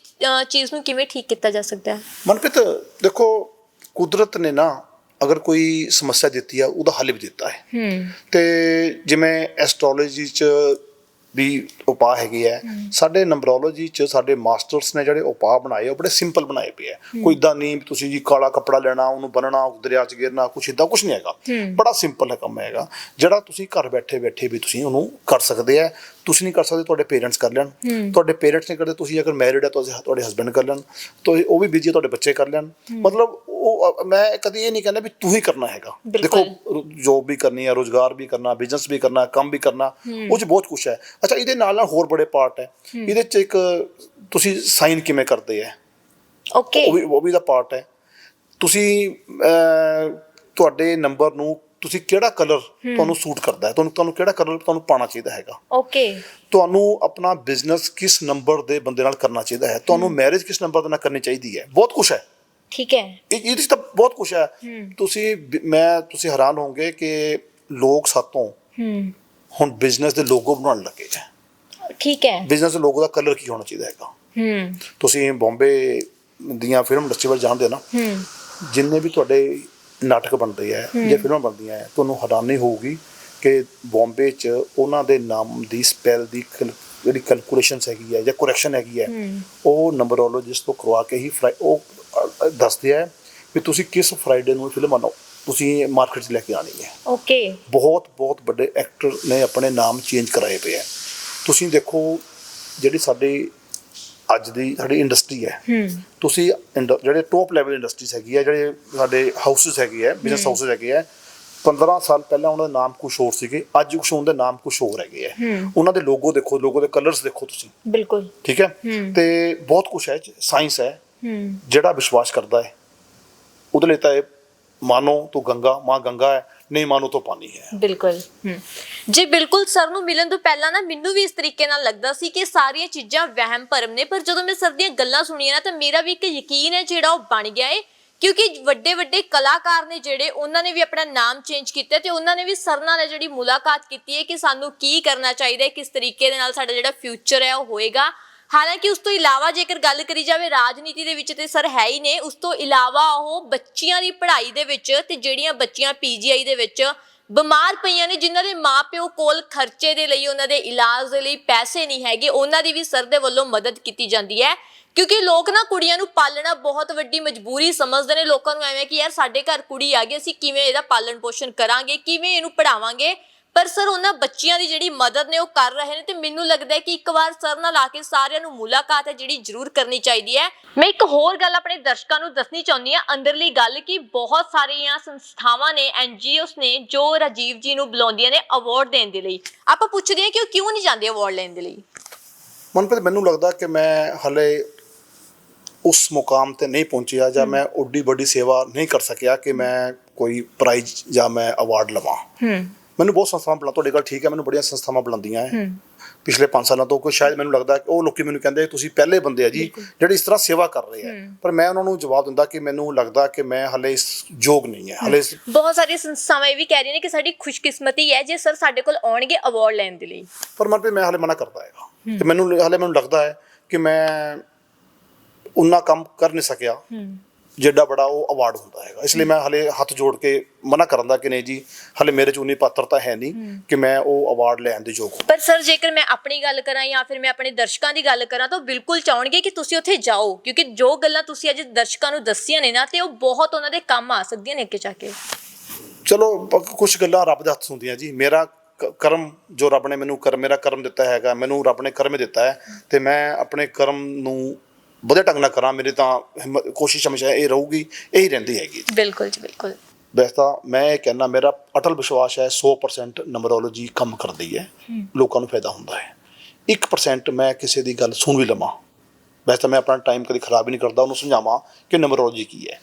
Speaker 1: ਚੀਜ਼ ਨੂੰ ਕਿਵੇਂ ਠੀਕ ਕੀਤਾ ਜਾ ਸਕਦਾ ਹੈ?
Speaker 2: ਮਨਪ੍ਰੀਤ ਦੇਖੋ ਕੁਦਰਤ ਨੇ ਨਾ ਅਗਰ ਕੋਈ ਸਮੱਸਿਆ ਦਿੱਤੀ ਆ ਉਹਦਾ ਹੱਲ ਵੀ ਦਿੱਤਾ ਹੈ। ਤੇ ਜਿਵੇਂ ਐਸਟ੍ਰੋਲੋਜੀ ਚ ਵੀ ਉਪਾਅ ਹੈਗੇ ਆ। ਸਾਡੇ ਨੰਬਰੋਲੋਜੀ ਚ ਸਾਡੇ ਮਾਸਟਰਸ ਨੇ ਜਿਹੜੇ ਉਪਾਅ ਬਣਾਏ ਉਹ ਬੜੇ ਸਿੰਪਲ ਬਣਾਏ ਪਏ ਆ। ਕੋਈ ਇਦਾਂ ਨਹੀਂ ਤੁਸੀਂ ਜੀ ਕਾਲਾ ਕੱਪੜਾ ਲੈਣਾ ਉਹਨੂੰ ਬੰਨਣਾ ਦਰਿਆ ਚ ਗਿਰਨਾ ਕੁਛ ਇਦਾਂ ਕੁਛ ਨਹੀਂ ਹੈਗਾ। ਬੜਾ ਸਿੰਪਲ ਹੈ ਕੰਮ ਹੈਗਾ। ਜਿਹੜਾ ਤੁਸੀਂ ਘਰ ਬੈਠੇ ਬੈਠੇ ਵੀ ਤੁਸੀਂ ਉਹਨੂੰ ਕਰ ਸਕਦੇ ਆ ਤੁਸੀਂ ਨਹੀਂ ਕਰ ਸਕਦੇ ਤੁਹਾਡੇ ਪੇਰੈਂਟਸ ਕਰ ਲੈਣ। ਤੁਹਾਡੇ ਪੇਰੈਂਟਸ ਨੇ ਕਰਦੇ ਤੁਸੀਂ ਅਗਰ ਮੈਰਿਡ ਹੈ ਤੁਸੀਂ ਤੁਹਾਡੇ ਹਸਬੰਡ ਕਰ ਲੈਣ। ਤਾਂ ਉਹ ਵੀ ਬਿਜ਼ੀ ਤੁਹਾਡੇ ਬੱਚੇ ਕਰ ਲੈਣ। ਮਤਲਬ ਉਹ ਮੈਂ ਕਦੀ ਇਹ ਨਹੀਂ ਕਹਿੰਦਾ ਵੀ ਤੂੰ ਹੀ ਕਰਨਾ ਹੈਗਾ। ਦੇਖੋ ਜੋਬ ਵੀ ਕਰਨੀ ਹੈ ਰੋਜ਼ਗਾਰ ਵੀ ਕਰਨਾ ਬਿਜ਼ਨਸ ਵੀ ਕਰਨਾ ਕੰਮ ਵੀ ਕਰਨਾ ਉਹ ਚ ਬਹੁਤ ਕੁਝ ਹੈ। ਅੱਛਾ ਇਹਦੇ ਨਾਲ ਨਾਲ ਹੋਰ ਬੜੇ ਪਾਰਟ ਹੈ। ਇਹਦੇ ਚ ਇੱਕ ਤੁਸੀਂ ਸਾਈਨ ਕਿਵੇਂ ਕਰਦੇ ਹੈ?
Speaker 1: ਓਕੇ
Speaker 2: ਉਹ ਵੀ ਉਹ ਵੀ ਦਾ ਪਾਰਟ ਹੈ। ਤੁਸੀਂ ਤੁਹਾਡੇ ਨੰਬਰ ਨੂੰ ਤੁਸੀਂ ਕਿਹੜਾ ਕਲਰ ਤੁਹਾਨੂੰ ਸੂਟ ਕਰਦਾ ਹੈ? ਤੁਹਾਨੂੰ ਤੁਹਾਨੂੰ ਕਿਹੜਾ ਕਲਰ ਤੁਹਾਨੂੰ ਪਾਣਾ ਚਾਹੀਦਾ ਹੈਗਾ?
Speaker 1: ਓਕੇ
Speaker 2: ਤੁਹਾਨੂੰ ਆਪਣਾ ਬਿਜ਼ਨਸ ਕਿਸ ਨੰਬਰ ਦੇ ਬੰਦੇ ਨਾਲ ਕਰਨਾ ਚਾਹੀਦਾ ਹੈ? ਤੁਹਾਨੂੰ ਮੈਰਿਜ ਕਿਸ ਨੰਬਰ ਦੇ ਨਾਲ ਕਰਨੀ ਚਾਹੀਦੀ ਹੈ? ਬਹੁਤ ਕੁਝ ਹੈ।
Speaker 1: ਠੀਕ ਹੈ।
Speaker 2: ਇਹ ਇਹਦੇ 'ਚ ਤਾਂ ਬਹੁਤ ਕੁਝ ਹੈ। ਤੁਸੀਂ ਮੈਂ ਤੁਸੀਂ ਹੈਰਾਨ ਹੋਵੋਗੇ ਕਿ ਲੋਕ ਸਾਤੋਂ
Speaker 1: ਹਮ
Speaker 2: ਹੁਣ ਬਿਜ਼ਨਸ ਦੇ ਲੋਗੋ ਬਣਾਉਣ ਲੱਗੇ ਹੈ।
Speaker 1: ਠੀਕ ਹੈ।
Speaker 2: ਬਿਜ਼ਨਸ ਦੇ ਲੋਗੋ ਦਾ ਕਲਰ ਕੀ ਹੋਣਾ ਚਾਹੀਦਾ ਹੈਗਾ?
Speaker 1: ਹਮ
Speaker 2: ਤੁਸੀਂ ਬੰਬੇ ਦੀਆਂ ਫਿਲਮ ਇੰਡਸਟਰੀ ਵੱਲ ਜਾਣਦੇ ਹੋ ਨਾ।
Speaker 1: ਹਮ
Speaker 2: ਜਿੰਨੇ ਵੀ ਤੁਹਾਡੇ ਨਾਟਕ ਬਣਦੇ ਆ ਜਾਂ ਫਿਲਮਾਂ ਬਣਦੀਆਂ ਆ ਤੁਹਾਨੂੰ ਹੈਰਾਨੀ ਹੋਊਗੀ ਕਿ ਬੰਬੇ 'ਚ ਉਹਨਾਂ ਦੇ ਨਾਮ ਦੀ ਸਪੈਲ ਦੀ ਜਿਹੜੀ ਕੈਲਕੂਲੇਸ਼ਨਸ ਹੈਗੀ ਹੈ ਜਾਂ ਕਰੈਕਸ਼ਨ ਹੈਗੀ ਹੈ। ਉਹ ਨੰਬਰੋਲੋਜਿਸਟ ਤੋਂ ਕਰਵਾ ਕੇ ਹੀ ਉਹ ਦੱਸਦੇ ਆ ਵੀ ਤੁਸੀਂ ਕਿਸ ਫਰਾਈਡੇ ਨੂੰ ਫਿਲਮ ਬਣਾਓ ਤੁਸੀਂ ਮਾਰਕੀਟ 'ਚ ਲੈ ਕੇ ਆਣੀ ਹੈ
Speaker 1: ਓਕੇ
Speaker 2: ਬਹੁਤ ਬਹੁਤ ਵੱਡੇ ਐਕਟਰ ਨੇ ਆਪਣੇ ਨਾਮ ਚੇਂਜ ਕਰਾਏ ਪਏ ਆ। ਤੁਸੀਂ ਦੇਖੋ ਜਿਹੜੀ ਸਾਡੀ ਅੱਜ ਦੀ ਸਾਡੀ ਇੰਡਸਟਰੀ ਹੈ। ਤੁਸੀਂ ਜਿਹੜੇ ਟੌਪ ਲੈਵਲ ਇੰਡਸਟਰੀਜ਼ ਹੈਗੀ ਹੈ ਜਿਹੜੇ ਸਾਡੇ ਹਾਊਸਸ ਹੈਗੇ ਹੈ ਬਿਜ਼ਨਸ ਹਾਊਸਸ ਹੈਗੇ ਹੈ 15 ਸਾਲ ਪਹਿਲਾਂ ਉਹਨਾਂ ਦੇ ਨਾਮ ਕੁਝ ਹੋਰ ਸੀਗੇ ਅੱਜ ਕੁਝ ਉਹਨਾਂ ਦੇ ਨਾਮ ਕੁਝ ਹੋਰ ਹੈਗੇ ਹੈ। ਉਹਨਾਂ ਦੇ ਲੋਗੋ ਦੇਖੋ ਲੋਗੋ ਦੇ ਕਲਰਸ ਦੇਖੋ ਤੁਸੀਂ।
Speaker 1: ਬਿਲਕੁਲ।
Speaker 2: ਠੀਕ ਹੈ? ਤੇ ਬਹੁਤ ਕੁਝ ਹੈ ਸਾਇੰਸ ਹੈ। ਜਿਹੜਾ ਵਿਸ਼ਵਾਸ ਕਰਦਾ ਹੈ। ਉਹਦੇ ਲਈ ਤਾਂ ਇਹ ਮਾਨੋ ਤੂੰ ਗੰਗਾ ਮਾਂ ਗੰਗਾ ਹੈ। ਨਹੀਂ ਮਾਨੋ ਪਾਣੀ ਹੈ।
Speaker 1: ਬਿਲਕੁਲ ਜੀ ਬਿਲਕੁਲ ਸਰ ਨੂੰ ਮਿਲਣ ਤੋਂ ਪਹਿਲਾਂ ਨਾ ਮੈਨੂੰ ਵੀ ਇਸ ਤਰੀਕੇ ਨਾਲ ਲੱਗਦਾ ਸੀ ਕਿ ਸਾਰੀਆਂ ਚੀਜ਼ਾਂ ਵਹਿਮ ਭਰਮ ਨੇ, ਪਰ ਜਦੋਂ ਮੈਂ ਸਰ ਦੀਆਂ ਗੱਲਾਂ ਸੁਣੀਆਂ ਨਾ ਤਾਂ ਮੇਰਾ ਵੀ ਇੱਕ ਯਕੀਨ ਹੈ ਜਿਹੜਾ ਉਹ ਬਣ ਗਿਆ ਏ, ਕਿਉਂਕਿ ਵੱਡੇ ਵੱਡੇ ਕਲਾਕਾਰ ਨੇ ਜਿਹੜੇ ਉਹਨਾਂ ਨੇ ਵੀ ਆਪਣਾ ਨਾਮ ਚੇਂਜ ਕੀਤਾ ਤੇ ਉਹਨਾਂ ਨੇ ਵੀ ਸਰ ਨਾਲ ਜਿਹੜੀ ਮੁਲਾਕਾਤ ਕੀਤੀ ਹੈ ਕਿ ਸਾਨੂੰ ਕੀ ਕਰਨਾ ਚਾਹੀਦਾ ਹੈ, ਕਿਸ ਤਰੀਕੇ ਦੇ ਨਾਲ ਸਾਡਾ ਜਿਹੜਾ ਫਿਊਚਰ ਹੈ ਉਹ ਹੋਏਗਾ। ਹਾਲਾਂਕਿ ਉਸ ਤੋਂ ਇਲਾਵਾ ਜੇਕਰ ਗੱਲ ਕਰੀ ਜਾਵੇ ਰਾਜਨੀਤੀ ਦੇ ਵਿੱਚ ਤੇ ਸਰ ਹੈ ਹੀ ਨੇ, ਉਸ ਤੋਂ ਇਲਾਵਾ ਉਹ ਬੱਚੀਆਂ ਦੀ ਪੜ੍ਹਾਈ ਦੇ ਵਿੱਚ ਤੇ ਜਿਹੜੀਆਂ ਬੱਚੀਆਂ ਪੀਜੀਆਈ ਦੇ ਵਿੱਚ ਬਿਮਾਰ ਪਈਆਂ ਨੇ, ਜਿਨ੍ਹਾਂ ਦੇ ਮਾਪਿਓ ਕੋਲ ਖਰਚੇ ਦੇ ਲਈ ਉਹਨਾਂ ਦੇ ਇਲਾਜ ਦੇ ਲਈ ਪੈਸੇ ਨਹੀਂ ਹੈਗੇ, ਉਹਨਾਂ ਦੀ ਵੀ ਸਰ ਦੇ ਵੱਲੋਂ ਮਦਦ ਕੀਤੀ ਜਾਂਦੀ ਹੈ। ਕਿਉਂਕਿ ਲੋਕ ਨਾ ਕੁੜੀਆਂ ਨੂੰ ਪਾਲਣਾ ਬਹੁਤ ਵੱਡੀ ਮਜਬੂਰੀ ਸਮਝਦੇ ਨੇ, ਲੋਕਾਂ ਨੂੰ ਐਵੇਂ ਕਿ ਯਾਰ ਸਾਡੇ ਘਰ ਕੁੜੀ ਆ ਗਈ, ਅਸੀਂ ਕਿਵੇਂ ਇਹਦਾ ਪਾਲਣ ਪੋਸ਼ਣ ਕਰਾਂਗੇ, ਕਿਵੇਂ ਇਹਨੂੰ ਪੜਾਵਾਂਗੇ ਪਰ ਸਰ ਉਹਨਾਂ ਬੱਚੀਆਂ ਦੀ ਜਿਹੜੀ ਮਦਦ ਨੇ ਉਹ ਕਰ ਰਹੇ ਨੇ ਤੇ ਮੈਨੂੰ ਲੱਗਦਾ ਹੈ ਕਿ ਇੱਕ ਵਾਰ ਸਰ ਨਾਲ ਆ ਕੇ ਸਾਰਿਆਂ ਨੂੰ ਮੁਲਾਕਾਤ ਹੈ ਜਿਹੜੀ ਜ਼ਰੂਰ ਕਰਨੀ ਚਾਹੀਦੀ ਹੈ। ਮੈਂ ਇੱਕ ਹੋਰ ਗੱਲ ਆਪਣੇ ਦਰਸ਼ਕਾਂ ਨੂੰ ਦੱਸਣੀ ਚਾਹੁੰਦੀ ਹਾਂ ਅੰਦਰਲੀ ਗੱਲ ਕਿ ਬਹੁਤ ਸਾਰੀਆਂ ਸੰਸਥਾਵਾਂ ਨੇ ਐਨਜੀਓਸ ਨੇ ਜੋ ਰਾਜੀਵ ਜੀ ਨੂੰ ਬੁਲਾਉਂਦੀਆਂ ਨੇ ਅਵਾਰਡ ਦੇਣ ਦੇ ਲਈ। ਆਪਾਂ ਪੁੱਛਦੇ ਹਾਂ ਕਿ ਉਹ ਕਿਉਂ ਨਹੀਂ ਜਾਂਦੇ ਅਵਾਰਡ ਲੈਣ ਦੇ ਲਈ?
Speaker 2: ਮਨਪ੍ਰੀਤ ਮੈਨੂੰ ਲੱਗਦਾ ਕਿ ਮੈਂ ਹਲੇ ਉਸ ਮੁਕਾਮ ਤੇ ਨਹੀਂ ਪਹੁੰਚਿਆ ਜਾਂ ਮੈਂ ਓਡੀ ਵੱਡੀ ਸੇਵਾ ਨਹੀਂ ਕਰ ਸਕਿਆ ਕਿ ਮੈਂ ਕੋਈ ਪ੍ਰਾਈਜ਼ ਜਾਂ ਮੈਂ ਅਵਾਰਡ ਲਵਾਂ।
Speaker 1: ਹੂੰ।
Speaker 2: ਮੈਨੂੰ ਬਹੁਤ ਸੰਸਥਾਵਾਂ ਬੁਲਾ ਤੁਹਾਡੀ ਗੱਲ ਠੀਕ ਹੈ ਮੈਨੂੰ ਬੜੀਆਂ ਸੰਸਥਾਵਾਂ ਬੁਲਾਉਂਦੀਆਂ ਹੈ। ਪਿਛਲੇ 5 ਸਾਲਾਂ ਤੋਂ ਕੋਈ ਸ਼ਾਇਦ ਮੈਨੂੰ ਲੱਗਦਾ ਕਿ ਉਹ ਲੋਕੀ ਮੈਨੂੰ ਕਹਿੰਦੇ ਤੁਸੀਂ ਪਹਿਲੇ ਬੰਦੇ ਆ ਜੀ ਜਿਹੜੇ ਇਸ ਤਰ੍ਹਾਂ ਸੇਵਾ ਕਰ ਰਹੇ ਆ। ਪਰ ਮੈਂ ਉਹਨਾਂ ਨੂੰ ਜਵਾਬ ਦਿੰਦਾ ਕਿ ਮੈਨੂੰ ਲੱਗਦਾ ਕਿ ਮੈਂ ਹਲੇ ਇਸ ਯੋਗ ਨਹੀਂ ਹੈ ਹਲੇ
Speaker 1: ਬਹੁਤ ਸਾਰੀਆਂ ਸੰਸਥਾਵਾਂ ਇਹ ਵੀ ਕਹਿ ਰਹੀਆਂ ਨੇ ਕਿ ਸਾਡੀ ਖੁਸ਼ਕਿਸਮਤੀ ਹੈ ਜੇ ਸਰ ਸਾਡੇ ਕੋਲ ਆਉਣਗੇ ਅਵਾਰਡ ਲੈਣ ਦੇ ਲਈ।
Speaker 2: ਪਰ ਮਨਪ੍ਰੀਤ ਮੈਂ ਹਲੇ ਮਨਾ ਕਰਦਾ ਹੈਗਾ ਕਿ ਮੈਨੂੰ ਹਲੇ ਮੈਨੂੰ ਲੱਗਦਾ ਹੈ ਕਿ ਮੈਂ ਉਨਾ ਕੰਮ ਕਰ ਨਹੀਂ ਸਕਿਆ। ਜਿੱਡਾ ਬੜਾ ਉਹ ਅਵਾਰਡ ਹੁੰਦਾ ਹੈਗਾ। ਇਸ ਲਈ ਮੈਂ ਹਲੇ ਹੱਥ ਜੋੜ ਕੇ ਮਨਾ ਕਰਨ ਦਾ ਕਿ ਨਹੀਂ ਜੀ ਹਲੇ ਮੇਰੇ ਚ ਉਨੀ ਪਾਤਰਤਾ ਹੈ ਨਹੀਂ ਕਿ ਮੈਂ ਉਹ ਅਵਾਰਡ ਲੈਣ ਦੇ ਯੋਗ ਹਾਂ।
Speaker 1: ਪਰ ਸਰ ਜੇਕਰ ਮੈਂ ਆਪਣੀ ਗੱਲ ਕਰਾਂ ਜਾਂ ਫਿਰ ਮੈਂ ਆਪਣੇ ਦਰਸ਼ਕਾਂ ਦੀ ਗੱਲ ਕਰਾਂ ਤਾਂ ਬਿਲਕੁਲ ਚਾਹਣਗੇ ਕਿ ਤੁਸੀਂ ਉੱਥੇ ਜਾਓ ਕਿਉਂਕਿ ਜੋ ਗੱਲਾਂ ਤੁਸੀਂ ਅੱਜ ਦਰਸ਼ਕਾਂ ਨੂੰ ਦੱਸੀਆਂ ਨੇ ਨਾ ਤੇ ਉਹ ਬਹੁਤ ਉਹਨਾਂ ਦੇ ਕੰਮ ਆ ਸਕਦੀਆਂ ਨੇ ਅੱਗੇ ਜਾ ਕੇ।
Speaker 2: ਚਲੋ ਕੁਝ ਗੱਲਾਂ ਰੱਬ ਦੇ ਹੱਥ ਹੁੰਦੀਆਂ ਜੀ। ਮੇਰਾ ਕਰਮ ਜੋ ਰੱਬ ਨੇ ਮੈਨੂੰ ਕਰ ਮੇਰਾ ਕਰਮ ਦਿੱਤਾ ਹੈਗਾ ਮੈਨੂੰ ਰੱਬ ਨੇ ਕਰਮ ਦਿੱਤਾ ਹੈ ਤੇ ਮੈਂ ਆਪਣੇ ਕਰਮ ਨੂੰ ਵਧੀਆ ਢੰਗ ਨਾਲ ਕਰਾਂ ਮੇਰੇ ਤਾਂ ਹਿੰਮਤ- ਕੋਸ਼ਿਸ਼ ਹਮੇਸ਼ਾ ਇਹ ਰਹੂਗੀ ਇਹੀ ਰਹਿੰਦੀ ਹੈਗੀ।
Speaker 1: ਬਿਲਕੁਲ ਜੀ ਬਿਲਕੁਲ।
Speaker 2: ਵੈਸੇ ਤਾਂ ਮੈਂ ਇਹ ਕਹਿੰਦਾ ਮੇਰਾ ਅਟਲ ਵਿਸ਼ਵਾਸ ਹੈ 100% ਨੰਬਰੋਲੋਜੀ ਕੰਮ ਕਰਦੀ ਹੈ ਲੋਕਾਂ ਨੂੰ ਫਾਇਦਾ ਹੁੰਦਾ ਹੈ। 1% ਮੈਂ ਕਿਸੇ ਦੀ ਗੱਲ ਸੁਣ ਵੀ ਲਵਾਂ। ਵੈਸੇ ਤਾਂ ਮੈਂ ਆਪਣਾ ਟਾਈਮ ਕਦੀ ਖਰਾਬ ਹੀ ਨਹੀਂ ਕਰਦਾ ਉਹਨੂੰ ਸਮਝਾਵਾਂ ਕਿ ਨੰਬਰੋਲੋਜੀ ਕੀ ਹੈ।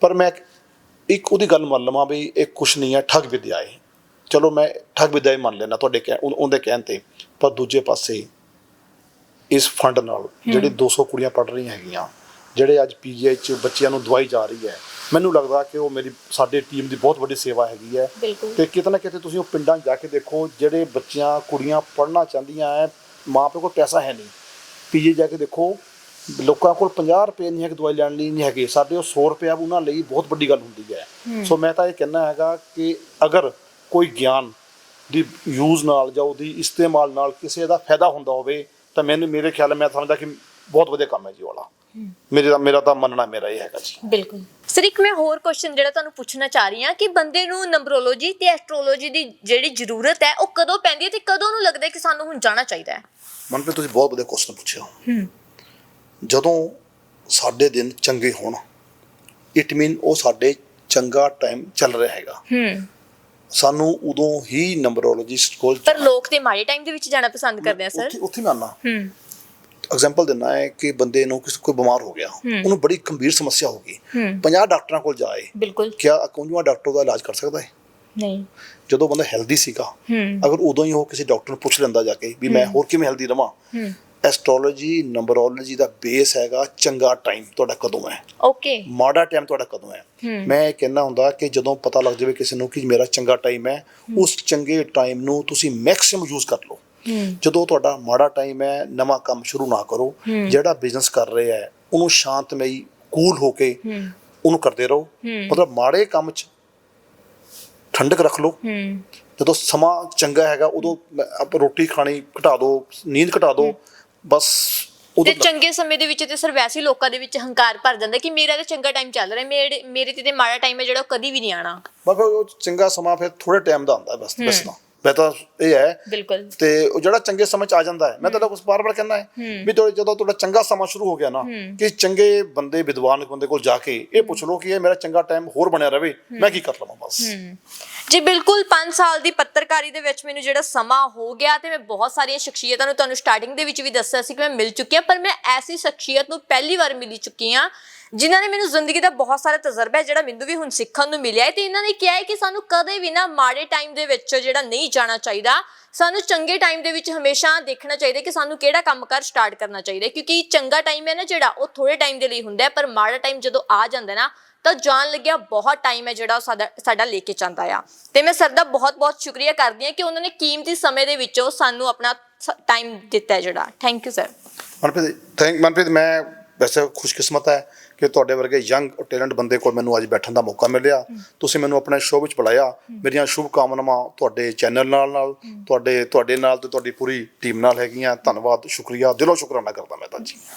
Speaker 2: ਪਰ ਮੈਂ ਇੱਕ ਉਹਦੀ ਗੱਲ ਮੰਨ ਲਵਾਂ ਵੀ ਇਹ ਕੁਛ ਨਹੀਂ ਹੈ ਠੱਗ ਵਿਦਿਆ ਹੈ। ਚਲੋ ਮੈਂ ਠੱਗ ਵਿਦਿਆ ਹੀ ਮੰਨ ਲੈਣਾ ਤੁਹਾਡੇ ਉਹਦੇ ਕਹਿਣ ਤੇ। ਪਰ ਦੂਜੇ ਪਾਸੇ ਇਸ ਫੰਡ ਨਾਲ ਜਿਹੜੇ 200 ਕੁੜੀਆਂ ਪੜ ਰਹੀਆਂ ਹੈਗੀਆਂ ਜਿਹੜੇ ਅੱਜ ਪੀਜੀਆਈ ਚ ਬੱਚਿਆਂ ਨੂੰ ਦਵਾਈ ਜਾ ਰਹੀ ਹੈ ਮੈਨੂੰ ਲੱਗਦਾ ਕਿ ਉਹ ਮੇਰੀ ਸਾਡੇ ਟੀਮ ਦੀ ਬਹੁਤ ਵੱਡੀ ਸੇਵਾ ਹੈਗੀ ਹੈ। ਤੇ ਕਿਤੇ ਨਾ ਕਿਤੇ ਤੁਸੀਂ ਉਹ ਪਿੰਡਾਂ 'ਚ ਜਾ ਕੇ ਦੇਖੋ ਜਿਹੜੇ ਬੱਚੀਆਂ ਕੁੜੀਆਂ ਪੜ੍ਹਨਾ ਚਾਹੁੰਦੀਆਂ ਐ ਮਾਂ ਪਿਓ ਕੋਲ ਪੈਸਾ ਹੈ ਨਹੀਂ। ਪੀਜੀ ਜਾ ਕੇ ਦੇਖੋ ਲੋਕਾਂ ਕੋਲ 50 ਰੁਪਏ ਨਹੀਂ ਹੈ ਕਿ ਦਵਾਈ ਲੈਣ ਲਈ ਨਹੀਂ ਹੈਗੇ ਸਾਡੇ ਉਹ 100 ਰੁਪਏ ਉਹਨਾਂ ਲਈ ਬਹੁਤ ਵੱਡੀ ਗੱਲ ਹੁੰਦੀ ਹੈ। ਸੋ ਮੈਂ ਤਾਂ ਇਹ ਕਹਿਣਾ ਹੈਗਾ ਕਿ ਅਗਰ ਕੋਈ ਗਿਆਨ ਦੀ ਯੂਜ਼ ਨਾਲ ਜਾਂ ਉਹਦੀ ਇਸਤੇਮਾਲ ਨਾਲ ਕਿਸੇ ਦਾ ਫਾਇਦਾ ਹੁੰਦਾ ਹੋਵੇ ਤਾਂ ਮੈਨੂੰ ਮੇਰੇ ਖਿਆਲ ਮੈਂ ਸਮਝਦਾ ਕਿ ਬਹੁਤ ਵਧੀਆ ਕੰਮ ਹੈ ਜੀ ਉਹ ਵਾਲਾ। ਮੇਰੇ ਦਾ ਮੇਰਾ ਤਾਂ ਮੰਨਣਾ ਮੇਰਾ ਇਹ ਹੈਗਾ ਜੀ।
Speaker 1: ਬਿਲਕੁਲ। ਸਰ ਇੱਕ ਮੈਂ ਹੋਰ ਕੁਐਸਚਨ ਜਿਹੜਾ ਤੁਹਾਨੂੰ ਪੁੱਛਣਾ ਚਾਹ ਰਹੀ ਹਾਂ ਕਿ ਬੰਦੇ ਨੂੰ ਨੰਬਰੋਲੋਜੀ ਤੇ ਐਸਟ੍ਰੋਲੋਜੀ ਦੀ ਜਿਹੜੀ ਜ਼ਰੂਰਤ ਹੈ ਉਹ ਕਦੋਂ ਪੈਂਦੀ ਹੈ ਤੇ ਕਦੋਂ ਉਹਨੂੰ ਲੱਗਦਾ ਹੈ ਕਿ ਸਾਨੂੰ ਹੁਣ ਜਾਣਾ ਚਾਹੀਦਾ ਹੈ?
Speaker 2: ਮਨਪ੍ਰੀਤ ਤੁਸੀਂ ਬਹੁਤ ਵਧੀਆ ਕੁਐਸਚਨ ਪੁੱਛਿਆ। ਜਦੋਂ ਸਾਡੇ ਦਿਨ ਚੰਗੇ ਹੋਣ ਇਟ ਮੀਨ ਉਹ ਸਾਡੇ ਚੰਗਾ ਟਾਈਮ ਚੱਲ ਰਿਹਾ ਹੈਗਾ।
Speaker 1: ਹੂੰ।
Speaker 2: ਸਾਨੂੰ ਉਦੋਂ ਹੀ ਨੰਬਰੋਲੋਜਿਸਟ ਕੋਲ
Speaker 1: ਪਰ ਲੋਕ ਤੇ ਮਾੜੇ ਟਾਈਮ ਦੇ ਵਿੱਚ ਜਾਣਾ ਪਸੰਦ ਕਰਦੇ ਆ ਸਰ।
Speaker 2: ਉੱਥੇ ਉੱਥੇ ਮੈਂ
Speaker 1: ਹੂੰ।
Speaker 2: ਐਗਜ਼ਾਮਪਲ ਦਿੰਨਾ ਹੈ ਕਿ ਬੰਦੇ ਨੂੰ ਕਿਸੇ ਕੋਈ ਬਿਮਾਰ ਹੋ ਗਿਆ। ਉਹਨੂੰ ਬੜੀ ਗੰਭੀਰ ਸਮੱਸਿਆ ਹੋ ਗਈ।
Speaker 1: ਹੂੰ।
Speaker 2: 50 ਡਾਕਟਰਾਂ ਕੋਲ ਜਾਏ।
Speaker 1: ਬਿਲਕੁਲ।
Speaker 2: ਕਿਆ ਅਕੌਂਜਵਾ ਡਾਕਟਰ ਦਾ ਇਲਾਜ ਕਰ ਸਕਦਾ ਹੈ?
Speaker 1: ਨਹੀਂ।
Speaker 2: ਜਦੋਂ ਬੰਦਾ ਹੈਲਦੀ ਸੀਗਾ
Speaker 1: ਹੂੰ।
Speaker 2: ਅਗਰ ਉਦੋਂ ਹੀ ਉਹ ਕਿਸੇ ਡਾਕਟਰ ਨੂੰ ਪੁੱਛ ਲੈਂਦਾ ਜਾ ਕੇ ਵੀ ਮੈਂ ਹੋਰ ਕਿਵੇਂ ਹੈਲਦੀ ਰਵਾਂ?
Speaker 1: ਹੂੰ।
Speaker 2: ਐਸਟ੍ਰੋਲੋਜੀ ਨੰਬਰੋਲੋਜੀ ਦਾ ਬੇਸ ਹੈਗਾ ਚੰਗਾ ਟਾਈਮ ਤੁਹਾਡਾ ਕਦੋਂ ਹੈ।
Speaker 1: ਓਕੇ
Speaker 2: ਮਾੜਾ ਟਾਈਮ ਤੁਹਾਡਾ ਕਦੋਂ ਹੈ। ਮੈਂ ਇਹ ਕਹਿੰਦਾ ਹੁੰਦਾ ਕਿ ਜਦੋਂ ਪਤਾ ਲੱਗ ਜਾਵੇ ਕਿਸੇ ਨੂੰ ਕਿ ਮੇਰਾ ਚੰਗਾ ਟਾਈਮ ਹੈ ਉਸ ਚੰਗੇ ਟਾਈਮ ਨੂੰ ਤੁਸੀਂ ਮੈਕਸਿਮਮ ਯੂਜ਼ ਕਰ ਲਓ। ਜਦੋਂ ਤੁਹਾਡਾ ਮਾੜਾ ਟਾਈਮ ਹੈ ਨਵਾਂ ਕੰਮ ਸ਼ੁਰੂ ਨਾ ਕਰੋ। ਜਿਹੜਾ ਬਿਜ਼ਨਸ ਕਰ ਰਿਹਾ ਹੈ ਉਹਨੂੰ ਸ਼ਾਂਤਮਈ ਕੂਲ ਹੋ ਕੇ ਉਹਨੂੰ ਕਰਦੇ ਰਹੋ। ਮਤਲਬ ਮਾੜੇ ਕੰਮ 'ਚ ਠੰਡਕ ਰੱਖ ਲਓ। ਜਦੋਂ ਸਮਾਂ ਚੰਗਾ ਹੈਗਾ ਉਦੋਂ ਰੋਟੀ ਖਾਣੀ ਘਟਾ ਦਿਓ ਨੀਂਦ ਘਟਾ ਦਿਓ ਬਸ
Speaker 1: ਤੇ
Speaker 2: ਉਦੋਂ
Speaker 1: ਚੰਗੇ ਸਮੇਂ ਦੇ ਵਿੱਚ ਤੇ ਸਰ ਵੈਸੇ ਹੀ ਲੋਕਾਂ ਦੇ ਵਿੱਚ ਹੰਕਾਰ ਭਰ ਜਾਂਦਾ ਕਿ ਮੇਰਾ ਤਾਂ ਚੰਗਾ ਟਾਈਮ ਚੱਲ ਰਿਹਾ ਮੇਰੇ ਮੇਰੇ ਤੇ ਤੇ ਮਾੜਾ ਟਾਈਮ ਹੈ ਜਿਹੜਾ ਉਹ ਕਦੀ ਵੀ ਨਹੀਂ ਆਣਾ
Speaker 2: ਬਸ ਫਿਰ ਉਹ ਚੰਗਾ ਸਮਾਂ ਫਿਰ ਥੋੜੇ ਟਾਈਮ ਦਾ ਹੁੰਦਾ ਬਸ ਬਸ ਨਾ ਮੈਂ ਤਾਂ ਇਹ ਹੈ
Speaker 1: ਬਿਲਕੁਲ।
Speaker 2: ਤੇ ਉਹ ਜਿਹੜਾ ਚੰਗੇ ਸਮੇਂ ਚ ਆ ਜਾਂਦਾ ਹੈ ਮੈਂ ਤਾਂ ਉਸ ਬਾਰ-ਬਾਰ ਕਹਿੰਦਾ ਹੈ ਵੀ ਤੁਹਾਡੇ ਜਦੋਂ ਤੁਹਾਡਾ ਚੰਗਾ ਸਮਾਂ ਸ਼ੁਰੂ ਹੋ ਗਿਆ ਨਾ ਕਿ ਚੰਗੇ ਬੰਦੇ ਵਿਦਵਾਨ ਬੰਦੇ ਕੋਲ ਜਾ ਕੇ ਇਹ ਪੁੱਛ ਲਓ ਕਿ ਇਹ ਮੇਰਾ ਚੰਗਾ ਟਾਈਮ ਹੋਰ ਬਣਿਆ ਰਵੇ ਮੈਂ ਕੀ ਕਰ ਲਵਾਂ ਬਸ।
Speaker 1: ਜੀ ਬਿਲਕੁਲ 5 ਸਾਲ ਦੀ ਪੱਤਰਕਾਰੀ ਦੇ ਵਿੱਚ ਮੈਨੂੰ ਜਿਹੜਾ ਸਮਾਂ ਹੋ ਗਿਆ ਤੇ ਮੈਂ ਬਹੁਤ ਸਾਰੀਆਂ ਸ਼ਖਸੀਅਤਾਂ ਨੂੰ ਤੁਹਾਨੂੰ ਸਟਾਰਟਿੰਗ ਦੇ ਵਿੱਚ ਵੀ ਦੱਸਿਆ ਸੀ ਕਿ ਮੈਂ ਮਿਲ ਚੁੱਕੀ ਹਾਂ ਪਰ ਮੈਂ ਐਸੀ ਸ਼ਖਸੀਅਤ ਨੂੰ ਪਹਿਲੀ ਵਾਰ ਮਿਲੀ ਚੁੱਕੀ ਹਾਂ ਜਿਨ੍ਹਾਂ ਨੇ ਮੈਨੂੰ ਜ਼ਿੰਦਗੀ ਦਾ ਬਹੁਤ ਸਾਰਾ ਤਜਰਬਾ ਹੈ, ਜਿਹੜਾ ਮੈਨੂੰ ਵੀ ਹੁਣ ਸਿੱਖਣ ਨੂੰ ਮਿਲਿਆ ਹੈ ਤੇ ਇਹਨਾਂ ਨੇ ਕਿਹਾ ਹੈ ਕਿ ਸਾਨੂੰ ਕਦੇ ਵੀ ਨਾ ਮਾੜੇ ਟਾਈਮ ਦੇ ਵਿੱਚ ਜਿਹੜਾ ਨਹੀਂ ਜਾਣਾ ਚਾਹੀਦਾ। ਸਾਨੂੰ ਚੰਗੇ ਟਾਈਮ ਦੇ ਵਿੱਚ ਹਮੇਸ਼ਾ ਦੇਖਣਾ ਚਾਹੀਦਾ ਕਿ ਸਾਨੂੰ ਕਿਹੜਾ ਕੰਮ ਕਰ ਸਟਾਰਟ ਕਰਨਾ ਚਾਹੀਦਾ ਕਿਉਂਕਿ ਚੰਗਾ ਟਾਈਮ ਹੈ ਨਾ ਜਿਹੜਾ, ਉਹ ਥੋੜੇ ਟਾਈਮ ਦੇ ਲਈ ਹੁੰਦਾ ਹੈ, ਪਰ ਮਾੜਾ ਟਾਈਮ ਜਦੋਂ ਆ ਜਾਂਦਾ ਨਾ, ਤਾਂ ਜਾਣ ਲੱਗਿਆ ਬਹੁਤ ਟਾਈਮ ਹੈ ਜਿਹੜਾ ਸਾਡਾ ਲੈ ਕੇ ਜਾਂਦਾ ਆ। ਤੇ ਮੈਂ ਸਰ ਦਾ ਬਹੁਤ ਬਹੁਤ ਸ਼ੁਕਰੀਆ ਕਰਦੀ ਹਾਂ ਕਿ ਉਹਨਾਂ ਨੇ ਕੀਮਤੀ ਸਮੇਂ ਦੇ ਵਿੱਚੋਂ ਸਾਨੂੰ ਆਪਣਾ ਟਾਈਮ ਦਿੱਤਾ ਜਿਹੜਾ। Thank you sir
Speaker 2: Manpreet thank Manpreet, ਮੈਂ ਵੈਸੇ ਖੁਸ਼ਕਿਸਮਤ ਹੈ। ਕਿ ਤੁਹਾਡੇ ਵਰਗੇ ਯੰਗ ਟੈਲੈਂਟ ਬੰਦੇ ਕੋਲ ਮੈਨੂੰ ਅੱਜ ਬੈਠਣ ਦਾ ਮੌਕਾ ਮਿਲਿਆ। ਤੁਸੀਂ ਮੈਨੂੰ ਆਪਣੇ ਸ਼ੋਅ ਵਿੱਚ ਬੁਲਾਇਆ। ਮੇਰੀਆਂ ਸ਼ੁਭ ਕਾਮਨਾਵਾਂ ਤੁਹਾਡੇ ਚੈਨਲ ਨਾਲ ਨਾਲ ਤੁਹਾਡੇ ਤੁਹਾਡੇ ਨਾਲ ਤੇ ਤੁਹਾਡੀ ਪੂਰੀ ਟੀਮ ਨਾਲ ਹੈਗੀਆਂ। ਧੰਨਵਾਦ ਸ਼ੁਕਰੀਆ। ਦਿਲੋਂ ਸ਼ੁਕਰਾਨਾ ਕਰਦਾ ਮੈਂ ਤਾਂ ਜੀ।